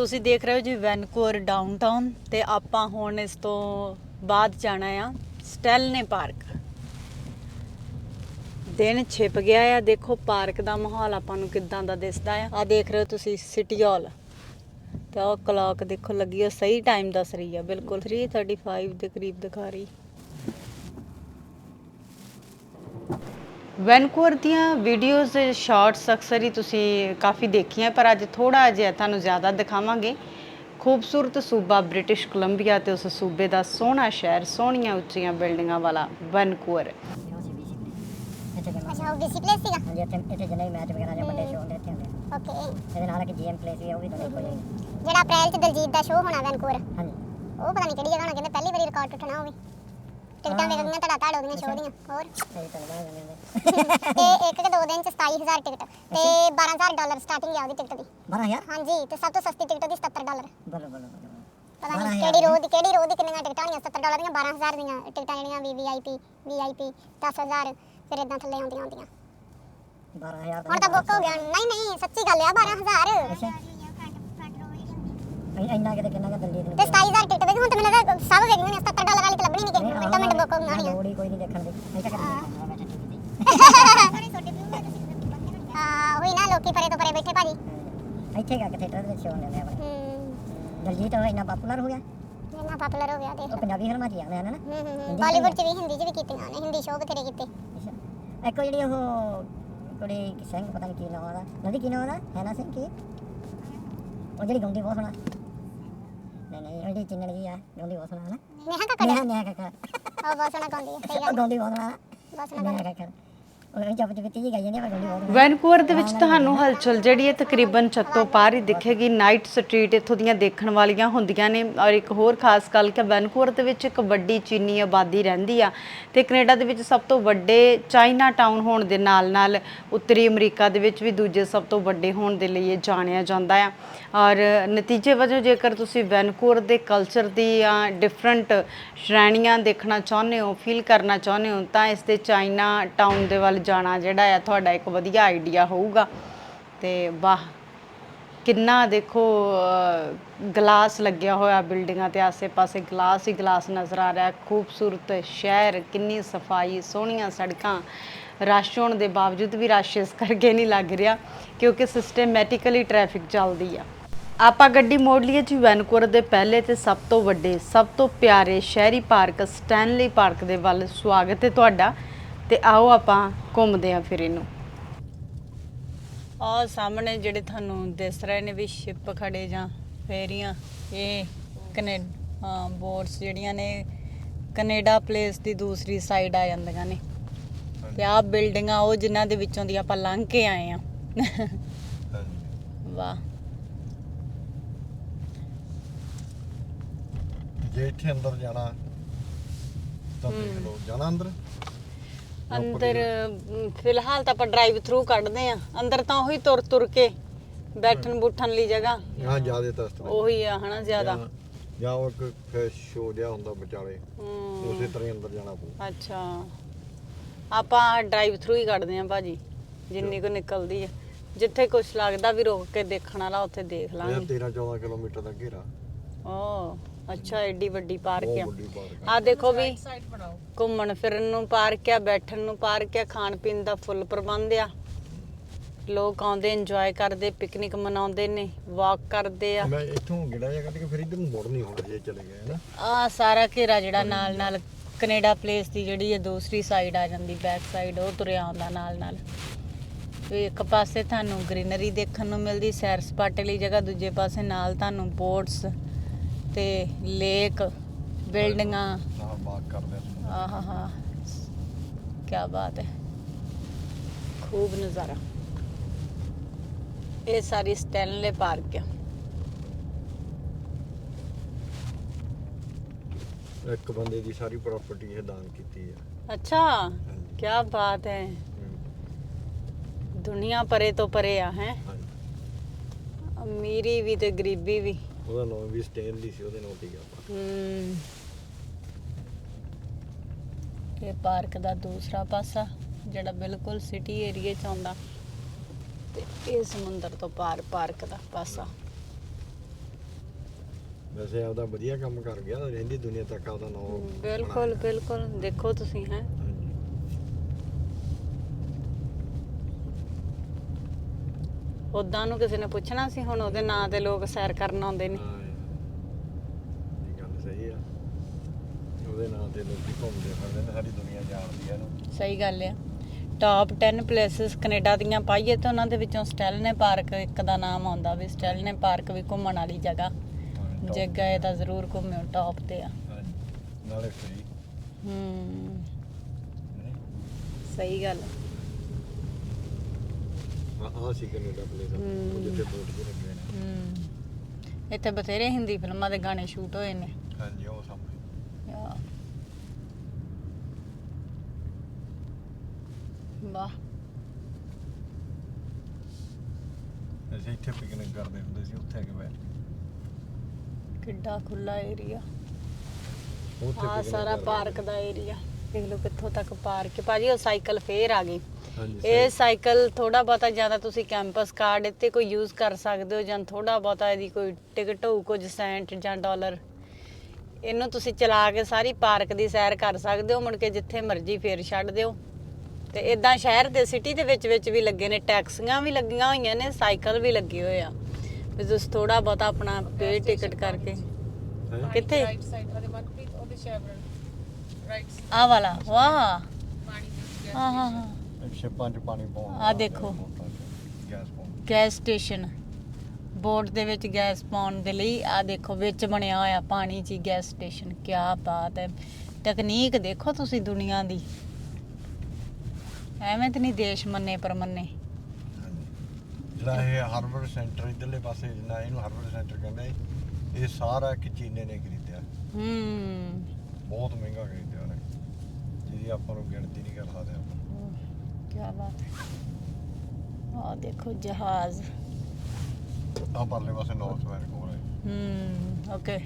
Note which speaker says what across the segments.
Speaker 1: ਤੁਸੀਂ ਦੇਖ ਰਹੇ ਹੋ ਜੀ ਵੈਨਕੂਵਰ ਡਾਊਨਟਾਊਨ ਤੇ ਆਪਾਂ ਹੁਣ ਇਸ ਤੋਂ ਬਾਅਦ ਜਾਣਾ ਆ ਸਟੈਲਨੇ ਪਾਰਕ। ਦਿਨ ਛਿਪ ਗਿਆ ਆ, ਦੇਖੋ ਪਾਰਕ ਦਾ ਮਾਹੌਲ ਆਪਾਂ ਨੂੰ ਕਿੱਦਾਂ ਦਾ ਦਿਸਦਾ ਆ। ਆ ਦੇਖ ਰਹੇ ਹੋ ਤੁਸੀਂ ਸਿਟੀ ਹਾਲ। ਤੇ ਉਹ ਕਲਾਕ ਦੇਖੋ ਲੱਗੀ ਆ, ਸਹੀ ਟਾਈਮ ਦੱਸ ਰਹੀ ਆ, ਬਿਲਕੁਲ। 3:35 ਦੇ ਕਰੀਬ ਦਿਖਾ ਰਹੀ। ਵੈਨਕੂਵਰ ਦੀਆਂ ਵੀਡੀਓਜ਼ ਸ਼ਾਰਟਸ ਅਕਸਰ ਹੀ ਤੁਸੀਂ ਕਾਫੀ ਦੇਖੀਆਂ ਪਰ ਅੱਜ ਥੋੜਾ ਜਿਹਾ ਤੁਹਾਨੂੰ ਜ਼ਿਆਦਾ ਦਿਖਾਵਾਂਗੇ। ਖੂਬਸੂਰਤ ਸੂਬਾ ਬ੍ਰਿਟਿਸ਼ ਕੋਲੰਬੀਆ ਤੇ ਉਸ ਸੂਬੇ ਦਾ ਸੋਹਣਾ ਸ਼ਹਿਰ ਸੋਹਣੀਆਂ ਉੱਚੀਆਂ ਬਿਲਡਿੰਗਾਂ ਵਾਲਾ ਵੈਨਕੂਵਰ
Speaker 2: ਅੱਛਾ ਉਹ ਬੀਸੀ ਪਲੇਸ ਸੀਗਾ?
Speaker 3: ਹਾਂਜੀ ਇੱਥੇ ਇੱਥੇ ਜਿੰਨੇ ਵੀ ਮੈਚ ਵਗੈਰਾ ਜਾਂ ਵੱਡੇ ਸ਼ੋਅ ਹੁੰਦੇ ਇੱਥੇ ਹੁੰਦੇ।
Speaker 2: ਓਕੇ
Speaker 3: ਇਹਦੇ ਨਾਲ ਇੱਕ ਜੀਐਮ ਪਲੇਸ ਵੀ ਆ, ਉਹ ਵੀ ਦੋਨੇ ਕੋਈ
Speaker 2: ਜਿਹੜਾ ਅਪ੍ਰੈਲ ਚ ਦਲਜੀਤ ਦਾ ਸ਼ੋਅ ਹੋਣਾ ਵੈਨਕੂਵਰ
Speaker 3: ਹਾਂਜੀ।
Speaker 2: ਉਹ ਪਤਾ ਨਹੀਂ ਕਿਹੜੀ ਜਗ੍ਹਾ ਹੋਣਾ ਕਹਿੰਦੇ ਪਹਿਲੀ ਵਾਰੀ ਰਿਕਾਰਡ ਟੁੱਟਣਾ ਉਹ ਵੀ। ਟਿਕਟਾਂ
Speaker 3: ਹਾਂ।
Speaker 2: ਵੇਚਣੀਆਂ ਧੜਾ ਧੜ ਉਹਦੀਆਂ ਸ਼ੋਅ ਦੀਆਂ ਹੋਰ?
Speaker 3: ਤਾਂ ਨੇ
Speaker 2: ਇੱਕ ਕਿ ਦੋ ਦਿਨ ਚ 27000 ਟਿਕਟ ਤੇ 12000 ਡਾਲਰ ਸਟਾਰਟਿੰਗ ਆ ਉਹਦੀ ਟਿਕਟ ਦੀ।
Speaker 3: 12000
Speaker 2: ਹਾਂਜੀ ਤੇ ਸਭ ਤੋਂ ਸਸਤੀ ਟਿਕਟ ਉਹਦੀ 77 ਡਾਲਰ।
Speaker 3: ਬੱਲੋ ਬੱਲੋ ਬੱਲੋ
Speaker 2: ਪਤਾ ਨਹੀਂ
Speaker 3: 12,000
Speaker 2: ਕਿਹੜੀ ਰੋਜ਼ ਦੀ ਕਿਹੜੀ ਰੋਜ਼ ਦੀ ਕਿੰਨੀਆਂ ਟਿਕਟਾਂ ਹੋਣੀਆਂ 70 ਡਾਲਰ ਦੀਆਂ 12000 ਦੀਆਂ। ਟਿਕਟਾਂ ਜਿਹੜੀਆਂ ਵੀਵੀਆਈਪੀ ਵੀਆਈਪੀ 10000 ਫਿਰ ਇਦਾਂ ਥੱਲੇ ਆਉਂਦੀਆਂ ਆਉਂਦੀਆਂ।
Speaker 3: 12000
Speaker 2: ਹੁਣ ਤਾਂ ਬੁੱਕ ਹੋ ਗਿਆ। ਨਹੀਂ ਨਹੀਂ ਸੱਚੀ ਗੱਲ ਆ 12000
Speaker 3: ਅੱਛਾ। ਇ- ਇੰਨਾ ਕਿਤੇ ਕਿੰਨਾ ਕੁ ਦਲਜੀਤ ਨੂੰ
Speaker 2: ਤੇ 27000 ਟਿਕਟ ਵੇਖ ਹੁਣ ਤੇ ਮੈਨੂੰ ਲੱਗਦਾ ਸਭ ਵੇਖਣੀਆਂ ਹੋਣੀਆਂ 70 ਡਾਲਰ ਲੱਭਣੀ ਨਹੀਂ ਕਿ ਮਿੰਟੋ ਮਿੰਟ ਬੁੱਕ ਹੋਣੀਆਂ ਹੋਣੀਆਂ
Speaker 3: ਲੋੜ ਹੀ ਕੋਈ ਨਹੀਂ ਦੇਖਣ ਦੀ ਅਸੀਂ ਤਾਂ ਕਰਦੇ
Speaker 2: ਹਾਂ ਉਹੀ ਨਾ ਲੋਕੀ ਪਰੇ ਤੋਂ ਪਰੇ ਬੈਠੇ ਭਾਜੀ।
Speaker 3: ਇੱਥੇ ਗਾ ਕੇ ਥੀਏਟਰ ਦੇ ਵਿੱਚ ਸ਼ੋਅ ਹੁੰਦੇ ਆ ਆਪਣੇ। ਦਲਜੀਤ ਉਹ ਇੰਨਾ ਪਪੂਲਰ ਹੋ ਗਿਆ।
Speaker 2: ਇੰਨਾ ਪਪੂਲਰ ਹੋ ਗਿਆ ਦੇਖ।
Speaker 3: ਪੰਜਾਬੀ ਫਿਲਮਾਂ 'ਚ ਆਉਂਦੇ ਹਨ ਨਾ।
Speaker 2: ਬਾਲੀਵੁੱਡ ਚ ਵੀ ਹਿੰਦੀ ਚ ਵੀ ਕੀਤੀਆਂ ਨੇ ਹਿੰਦੀ ਸ਼ੋਅ ਬਥੇਰੇ ਕੀਤੇ।
Speaker 3: ਅੱਛਾ। ਇੱਕ ਜਿਹੜੀ ਉਹ ਕੁੜੀ ਸਿੰਘ ਪਤਾ ਨਹੀਂ ਕੀ ਨਾਮ ਉਹਦਾ। ਨਦੀ ਕੀ ਨਾਮ ਉਹਦਾ? ਹੈਨਾ ਸਿੰਘ ਕੀ? ਉਹ ਜਿਹੜੀ ਗਾਉਂਦੀ ਬਹੁਤ ਸੋਹਣਾ। ਨਹੀਂ ਨਹੀਂ ਉਹ ਜਿਹੜੀ ਚਿੰਨੜ ਜੀ ਆ ਗਾਉਂਦੀ ਬਹੁਤ ਸੋਹਣਾ ਹੈ ਨਾ।
Speaker 2: ਨੇਹਾ ਕੱਕੜ?
Speaker 3: ਨੇਹਾ ਨੇਹਾ ਕੱਕਰ
Speaker 2: ਉਹ ਬਹੁਤ ਸੋਹਣਾ ਗਾਉਂਦੀ ਹੈ ਸਹੀ ਗੱਲ।
Speaker 3: ਗਾਉਂਦੀ ਬਹੁਤ ਸੋਹਣਾ
Speaker 2: ਬਹੁਤ ਸੋਹਣਾ
Speaker 3: ਨੇਹਾ ਕੱਕਰ ਉਹ ਜੀ ਗਾਈ ਜਾਂਦੀ ਪਰ ਬਹੁਤ।
Speaker 1: ਵੈਨਕੂਵਰ ਦੇ ਵਿੱਚ ਤੁਹਾਨੂੰ ਹਲਚਲ ਜਿਹੜੀ ਹੈ ਤਕਰੀਬਨ ਛੱਤੋਂ ਪਾਰ ਹੀ ਦਿਖੇਗੀ। ਨਾਈਟ ਸਟਰੀਟ ਇੱਥੋਂ ਦੀਆਂ ਦੇਖਣ ਵਾਲੀਆਂ ਹੁੰਦੀਆਂ ਨੇ। ਔਰ ਇੱਕ ਹੋਰ ਖਾਸ ਗੱਲ ਕਿ ਵੈਨਕੂਵਰ ਦੇ ਵਿੱਚ ਇੱਕ ਵੱਡੀ ਚੀਨੀ ਆਬਾਦੀ ਰਹਿੰਦੀ ਆ ਤੇ ਕੈਨੇਡਾ ਦੇ ਵਿੱਚ ਸਭ ਤੋਂ ਵੱਡੇ ਚਾਈਨਾ ਟਾਊਨ ਹੋਣ ਦੇ ਨਾਲ-ਨਾਲ ਉੱਤਰੀ ਅਮਰੀਕਾ ਦੇ ਵਿੱਚ ਵੀ ਦੂਜੇ ਸਭ ਤੋਂ ਵੱਡੇ ਹੋਣ ਦੇ ਲਈ ਇਹ ਜਾਣਿਆ ਜਾਂਦਾ ਆ। ਔਰ ਨਤੀਜੇ ਵਜੋਂ ਜੇਕਰ ਤੁਸੀਂ ਵੈਨਕੂਵਰ ਦੇ ਕਲਚਰ ਦੀਆਂ ਡਿਫਰੈਂਟ ਸ਼੍ਰੇਣੀਆਂ ਦੇਖਣਾ ਚਾਹੁੰਦੇ ਹੋ ਫੀਲ ਕਰਨਾ ਚਾਹੁੰਦੇ ਹੋ ਤਾਂ ਇਸ ਦੇ ਚਾਈਨਾ ਟਾਊਨ ਦੇ ਵੱਲ ਜਾਣਾ ਜਿਹੜਾ ਆ, ਤੁਹਾਡਾ ਇੱਕ ਵਧੀਆ ਆਈਡੀਆ ਹੋਊਗਾ। ਤੇ ਵਾਹ, ਕਿੰਨਾ ਦੇਖੋ ਗਲਾਸ ਲੱਗਿਆ ਹੋਇਆ ਬਿਲਡਿੰਗਾਂ ਤੇ ਆਸੇ-ਪਾਸੇ ਗਲਾਸ ਹੀ ਗਲਾਸ ਨਜ਼ਰ ਆ ਰਿਹਾ। ਖੂਬਸੂਰਤ ਸ਼ਹਿਰ, ਕਿੰਨੀ ਸਫ਼ਾਈ, ਸੋਹਣੀਆਂ ਸੜਕਾਂ। ਰਸ਼ ਹੋਣ ਦੇ ਬਾਵਜੂਦ ਵੀ ਰਸ਼ ਇਸ ਕਰਕੇ ਨਹੀਂ ਲੱਗ ਰਿਹਾ, ਕਿਉਂਕਿ ਸਿਸਟਮੈਟਿਕਲੀ ਟ੍ਰੈਫਿਕ ਚੱਲਦੀ ਆ। ਆਪਾਂ ਗੱਡੀ ਮੋੜ ਲਈਏ ਜੀ ਵੈਨਕੂਵਰ ਦੇ ਪਹਿਲੇ ਤੇ ਸਭ ਤੋਂ ਵੱਡੇ, ਸਭ ਤੋਂ ਪਿਆਰੇ ਸ਼ਹਿਰੀ ਪਾਰਕ, ਸਟੈਨਲੀ ਪਾਰਕ ਦੇ ਵੱਲ। ਸਵਾਗਤ ਹੈ ਤੁਹਾਡਾ। ਤੇ ਆਓ ਆਪਾਂ ਘੁੰਮਦੇ ਹਾਂ ਫਿਰ ਇਹਨੂੰ। ਆ ਸਾਹਮਣੇ ਜਿਹੜੇ ਤੁਹਾਨੂੰ ਦਿਸ ਰਹੇ ਨੇ ਵੀ ਸ਼ਿਪ ਖੜੇ ਜਾਂ ਫੇਰੀਆਂ ਇਹ ਕਨੇ ਹਾਂ ਬੋਟਸ ਜਿਹੜੀਆਂ ਨੇ ਕੈਨੇਡਾ ਪਲੇਸ ਦੀ ਦੂਸਰੀ ਸਾਈਡ ਆ ਜਾਂਦੀਆਂ ਨੇ। ਤੇ ਆਹ ਬਿਲਡਿੰਗਾਂ ਉਹ ਜਿਨ੍ਹਾਂ ਦੇ ਵਿੱਚੋਂ ਦੀ ਆਪਾਂ ਲੰਘ ਕੇ ਆਏ ਆ ਵਾਹ।
Speaker 4: ਜੇ ਇੱਥੇ ਅੰਦਰ ਜਾਣਾ ਤਾਂ ਦੇਖ ਲਓ ਜਾਣਾ ਅੰਦਰ?
Speaker 1: ਅੰਦਰ ਅਮ, ਫਿਲਹਾਲ ਤਾਂ ਆਪਾਂ ਡਰਾਈਵ ਥਰੂ ਕੱਢਦੇ ਆ ਅੰਦਰ ਤਾਂ ਉਹੀ ਤੁਰ ਤੁਰ ਕੇ ਬੈਠਣ ਬੁੱਠਣ ਲਈ ਜਗ੍ਹਾ।
Speaker 4: ਹਾਂ ਜਿਆਦੇ ਤਸਤ
Speaker 1: ਉਹੀ ਆ ਹਨਾ ਜ਼ਿਆਦਾ।
Speaker 4: ਜਾਂ ਉਹ ਇੱਕ ਫਿਸ਼ ਸ਼ੋ ਜਿਹਾ ਹੁੰਦਾ ਵਿਚਾਲੇ।
Speaker 1: ਹਮ,
Speaker 4: ਉਸੇ ਤਰ੍ਹਾਂ ਹੀ ਅੰਦਰ ਜਾਣਾ ਪਊ।
Speaker 1: ਅੱਛਾ। ਆਪਾਂ ਡਰਾਈਵ ਥਰੂ ਹੀ ਕੱਢਦੇ ਆ ਭਾਜੀ ਜਿੰਨੀ ਕੋ ਨਿਕਲਦੀ ਆ। ਜਿੱਥੇ ਕੁਝ ਲੱਗਦਾ ਵੀ ਰੋਕ ਕੇ ਦੇਖਣ ਵਾਲਾ ਉੱਥੇ ਦੇਖ
Speaker 4: ਇਹ
Speaker 1: ਲਾਂਗੇ।
Speaker 4: 13 14 ਕਿਲੋਮੀਟਰ ਦਾ ਘੇਰਾ।
Speaker 1: ਓ। ਅੱਛਾ ਐਡੀ ਵੱਡੀ ਪਾਰਕ
Speaker 4: ਬਹੁਤ
Speaker 1: ਆ।
Speaker 4: ਵੱਡੀ ਪਾਰਕ
Speaker 1: ਆ। ਦੇਖੋ ਵੀ ਘੁੰਮਣ ਫਿਰਨ ਨੂੰ ਪਾਰਕ ਆ ਬੈਠਣ ਨੂੰ ਪਾਰਕ ਆ ਖਾਣ ਪੀਣ ਦਾ ਫੁੱਲ ਪ੍ਰਬੰਧ ਆ। ਲੋਕ ਆਉਂਦੇ ਇੰਜੋਏ ਕਰਦੇ ਪਿਕਨਿਕ ਮਨਾਉਂਦੇ ਨੇ ਵਾਕ ਕਰਦੇ ਆ।
Speaker 4: ਮੈਂ ਇੱਥੋਂ ਗਿੜਾ ਜਾ ਕੱਢ ਕੇ ਫਿਰ ਇੱਧਰ ਨੂੰ ਮੁੜ ਨਹੀਂ ਹੋਣਾ ਜੇ ਚਲੇ ਗਏ ਨਾ
Speaker 1: ਆ ਸਾਰਾ ਘੇਰਾ ਜਿਹੜਾ ਨਾਲ ਨਾਲ ਕੈਨੇਡਾ ਪਲੇਸ ਦੀ ਜਿਹੜੀ ਹੈ ਦੂਸਰੀ ਸਾਈਡ ਆ ਜਾਂਦੀ ਬੈਕ ਸਾਈਡ ਉਹ ਤੁਰਿਆ ਆਉਂਦਾ ਨਾਲ ਨਾਲ। ਵੀ ਇੱਕ ਪਾਸੇ ਤੁਹਾਨੂੰ ਗ੍ਰੀਨਰੀ ਦੇਖਣ ਨੂੰ ਮਿਲਦੀ ਸੈਰ ਸਪਾਟੇ ਲਈ ਜਗ੍ਹਾ ਦੂਜੇ ਪਾਸੇ ਨਾਲ ਤੁਹਾਨੂੰ ਬੋਟਸ ਤੇ ਲੇਕ ਬਿਲਡਿੰਗਾਂ।
Speaker 4: ਨਾਲ ਬਾਤ ਕਰਦੇ ਆ।
Speaker 1: ਆਹਾ ਹਾ ਕੀ ਬਾਤ ਹੈ। ਖੂਬ ਨਜ਼ਾਰਾ। ਇਹ ਸਾਰੀ ਸਟੈਨਲੇ ਪਾਰਕ ਆ।
Speaker 4: ਇੱਕ ਬੰਦੇ ਦੀ ਸਾਰੀ ਪ੍ਰਾਪਰਟੀ ਇਹ ਦਾਨ ਕੀਤੀ ਹੈ।
Speaker 1: ਅੱਛਾ ਕੀ ਬਾਤ ਹੈ। ਦੁਨੀਆ ਪਰੇ ਤੋਂ ਪਰੇ ਆ ਹੈ। ਅਮੀਰੀ ਵੀ ਤੇ ਗਰੀਬੀ ਵੀ।
Speaker 4: ਉਹਦਾ ਨਾਮ ਵੀ ਸਟੇਨਲੀ ਸੀ ਉਹਦੇ ਨਾਮ ਤੇ ਹੀ ਆਪਾਂ।
Speaker 1: ਹਮ। ਇਹ ਪਾਰਕ ਦਾ ਦੂਸਰਾ ਪਾਸਾ ਜਿਹੜਾ ਬਿਲਕੁਲ ਸਿਟੀ ਏਰੀਏ ਚ ਆਉਂਦਾ। ਤੇ ਇਹ ਸਮੁੰਦਰ ਤੋਂ ਪਾਰ ਪਾਰਕ ਦਾ ਪਾਸਾ।
Speaker 4: ਵੈਸੇ ਆਪਦਾ ਵਧੀਆ ਕੰਮ ਕਰ ਗਿਆ ਰਹਿੰਦੀ ਦੁਨੀਆ ਤੱਕ ਆਪਦਾ ਨਾਮ
Speaker 1: ਬਿਲਕੁਲ ਬਿਲਕੁਲ। ਦੇਖੋ ਤੁਸੀਂ ਹੈ। ਉਦਾਂ ਨੂੰ ਕਿਸੇ ਨੇ ਪੁੱਛਣਾ ਸੀ ਹੁਣ ਉਹਦੇ ਨਾਂ ਤੇ ਲੋਕ ਸੈਰ ਕਰਨ ਆਉਂਦੇ ਨੇ।
Speaker 4: ਇਹ ਗੱਲ ਸਹੀ ਆ। ਉਹਦੇ ਨਾਂ ਤੇ ਲੋਕੀ ਘੁੰਮਦੇ ਫਿਰਦੇ ਨੇ ਸਾਰੀ ਦੁਨੀਆ ਜਾਣਦੀ ਆ ਇਹਨੂੰ।
Speaker 1: ਸਹੀ ਗੱਲ ਆ। ਟਾਪ 10 ਪਲੇਸਿਸ ਕੈਨੇਡਾ ਦੀਆਂ ਪਾਈਏ ਤੇ ਉਹਨਾਂ ਦੇ ਵਿੱਚੋਂ ਸਟੈਲਨੇ ਪਾਰਕ ਇੱਕ ਦਾ ਨਾਮ ਆਉਂਦਾ ਵੀ ਸਟੈਲਨੇ ਪਾਰਕ ਵੀ ਘੁੰਮਣ ਵਾਲੀ ਜਗ੍ਹਾ।
Speaker 4: ਹਾਂ,
Speaker 1: ਜੇ ਗਏ ਤਾਂ ਜ਼ਰੂਰ ਘੁੰਮਿਓ ਟਾਪ ਤੇ ਆ।
Speaker 4: ਹਾਂਜੀ। ਨਾਲੇ ਫ੍ਰੀ
Speaker 1: ਹੂੰ। ਸਹੀ ਗੱਲ
Speaker 4: ਆ। ਆ ਸੀ ਕੈਨੇਡਾ ਪਲੇਸ
Speaker 1: ਹਮ।
Speaker 4: ਜਿੱਥੇ ਬੋਟ ਵੀ ਲੱਗੇ ਨੇ।
Speaker 1: ਹੂੰ। ਇੱਥੇ ਬਥੇਰੇ ਹਿੰਦੀ ਫਿਲਮਾਂ ਦੇ ਗਾਣੇ ਸ਼ੂਟ ਹੋਏ ਨੇ।
Speaker 4: ਹਾਂਜੀ ਉਹ ਸਾਹਮਣੇ।
Speaker 1: ਯਾ। ਵਾਹ।
Speaker 4: ਅਸੀਂ ਇੱਥੇ ਪਿਕਨਿਕ ਕਰਦੇ ਹੁੰਦੇ ਸੀ ਉੱਥੇ ਆ ਕੇ ਬੈਠ
Speaker 1: ਕਿੱਡਾ ਖੁੱਲਾ ਏਰੀਆ
Speaker 4: ਉੱਥੇ
Speaker 1: ਆ
Speaker 4: picnic
Speaker 1: ਸਾਰਾ
Speaker 4: ਕਰਦੇ
Speaker 1: ਪਾਰਕ ਦਾ ਏਰੀਆ ਦੇਖ ਲਓ ਕਿੱਥੋਂ ਤੱਕ ਪਾਰਕ ਹੈ ਭਾਜੀ ਉਹ ਸਾਈਕਲ ਫੇਰ ਆ ਗਈ। ਇਹ ਸਾਈਕਲ ਥੋੜਾ ਬਹੁਤਾ ਜ਼ਿਆਦਾ ਤੁਸੀਂ ਕੈਂਪਸ ਕਾਰਡ ਇੱਥੇ ਕੋਈ ਯੂਜ਼ ਕਰ ਸਕਦੇ ਹੋ ਜਾਂ ਥੋੜਾ ਬਹੁਤਾ ਇਹਦੀ ਕੋਈ ਟਿਕਟ ਹੋਊ ਕੁਝ ਸੈਂਟ ਜਾਂ ਡਾਲਰ। ਇਹਨੂੰ ਤੁਸੀਂ ਚਲਾ ਕੇ ਸਾਰੀ ਪਾਰਕ ਦੀ ਸੈਰ ਕਰ ਸਕਦੇ ਹੋ ਮੁੜ ਕੇ ਜਿੱਥੇ ਮਰਜ਼ੀ ਫੇਰ ਛੱਡ ਦਿਓ। ਤੇ ਇਦਾਂ ਸ਼ਹਿਰ ਦੇ ਸਿਟੀ ਦੇ ਵਿੱਚ ਵਿੱਚ ਵੀ ਲੱਗੇ ਨੇ ਟੈਕਸੀਆਂ ਵੀ ਲੱਗੀਆਂ ਹੋਈਆਂ ਨੇ ਸਾਈਕਲ ਵੀ ਲੱਗੇ ਹੋਏ ਆ। ਵੀ ਤੁਸੀਂ ਥੋੜਾ ਬਹੁਤਾ ਆਪਣਾ ਪੇ ਟਿਕਟ ਕਰਕੇ? ਕਿੱਥੇ?
Speaker 5: ਰਾਈਟ ਸਾਈਡ ਉਹਦੇ ਮਨਪ੍ਰੀਤ ਉਹਦੇ ਸ਼ੈਵਰਨ ਰਾਈਟ
Speaker 1: ਆ ਵਾਲਾ ਵਾਹ। ਹਾਂ ਹਾਂ ਹਾਂ।
Speaker 4: ਇਹ ਸ਼ਿਪਾਂ 'ਚ ਪਾਣੀ ਪਾਉਣ
Speaker 1: ਆਹ ਦੇਖੋ।
Speaker 4: ਗੈਸ ਪਾਉਣ
Speaker 1: ਗੈਸ ਸਟੇਸ਼ਨ। ਬੋਟ ਦੇ ਵਿੱਚ ਗੈਸ ਪਾਉਣ ਦੇ ਲਈ ਆ ਦੇਖੋ ਵਿੱਚ ਬਣਿਆ ਹੋਇਆ ਪਾਣੀ 'ਚ ਹੀ ਗੈਸ ਸਟੇਸ਼ਨ। ਕੀ ਬਾਤ ਹੈ। ਤਕਨੀਕ ਦੇਖੋ ਤੁਸੀਂ ਦੁਨੀਆ ਦੀ। ਐਵੇਂ ਤੇ ਨਹੀਂ ਦੇਸ਼ ਮੰਨੇ ਪਰ ਮੰਨੇ।
Speaker 4: ਜਿਹੜਾ ਇਹ ਹਾਰਬਰ ਸੈਂਟਰ ਇਧਰਲੇ ਪਾਸੇ ਜਿੰਨਾ ਇਹਨੂੰ ਹਾਰਬਰ ਸੈਂਟਰ ਕਹਿੰਦੇ ਆ, ਇਹ ਸਾਰਾ ਕਿ ਚੀਨੇ ਨੇ ਖਰੀਦਿਆ।
Speaker 1: ਹੂੰ।
Speaker 4: ਬਹੁਤ ਮਹਿੰਗਾ ਖਰੀਦਿਆ ਉਹਨੇ। ਜਿਹਦੀ ਆਪਾਂ ਨੂੰ ਗਿਣਤੀ ਨਹੀਂ ਕਰ ਸਕਦੇ।
Speaker 1: ਕੀ ਬਾਤ ਹੈ ਆ ਦੇਖੋ ਜਹਾਜ਼।
Speaker 4: ਆ ਪਰਲੇ ਪਾਸੇ ਨਾਰਥ ਵੈਨਕੂਵਰ ਹੈ।
Speaker 1: ਹੂੰ ਓਕੇ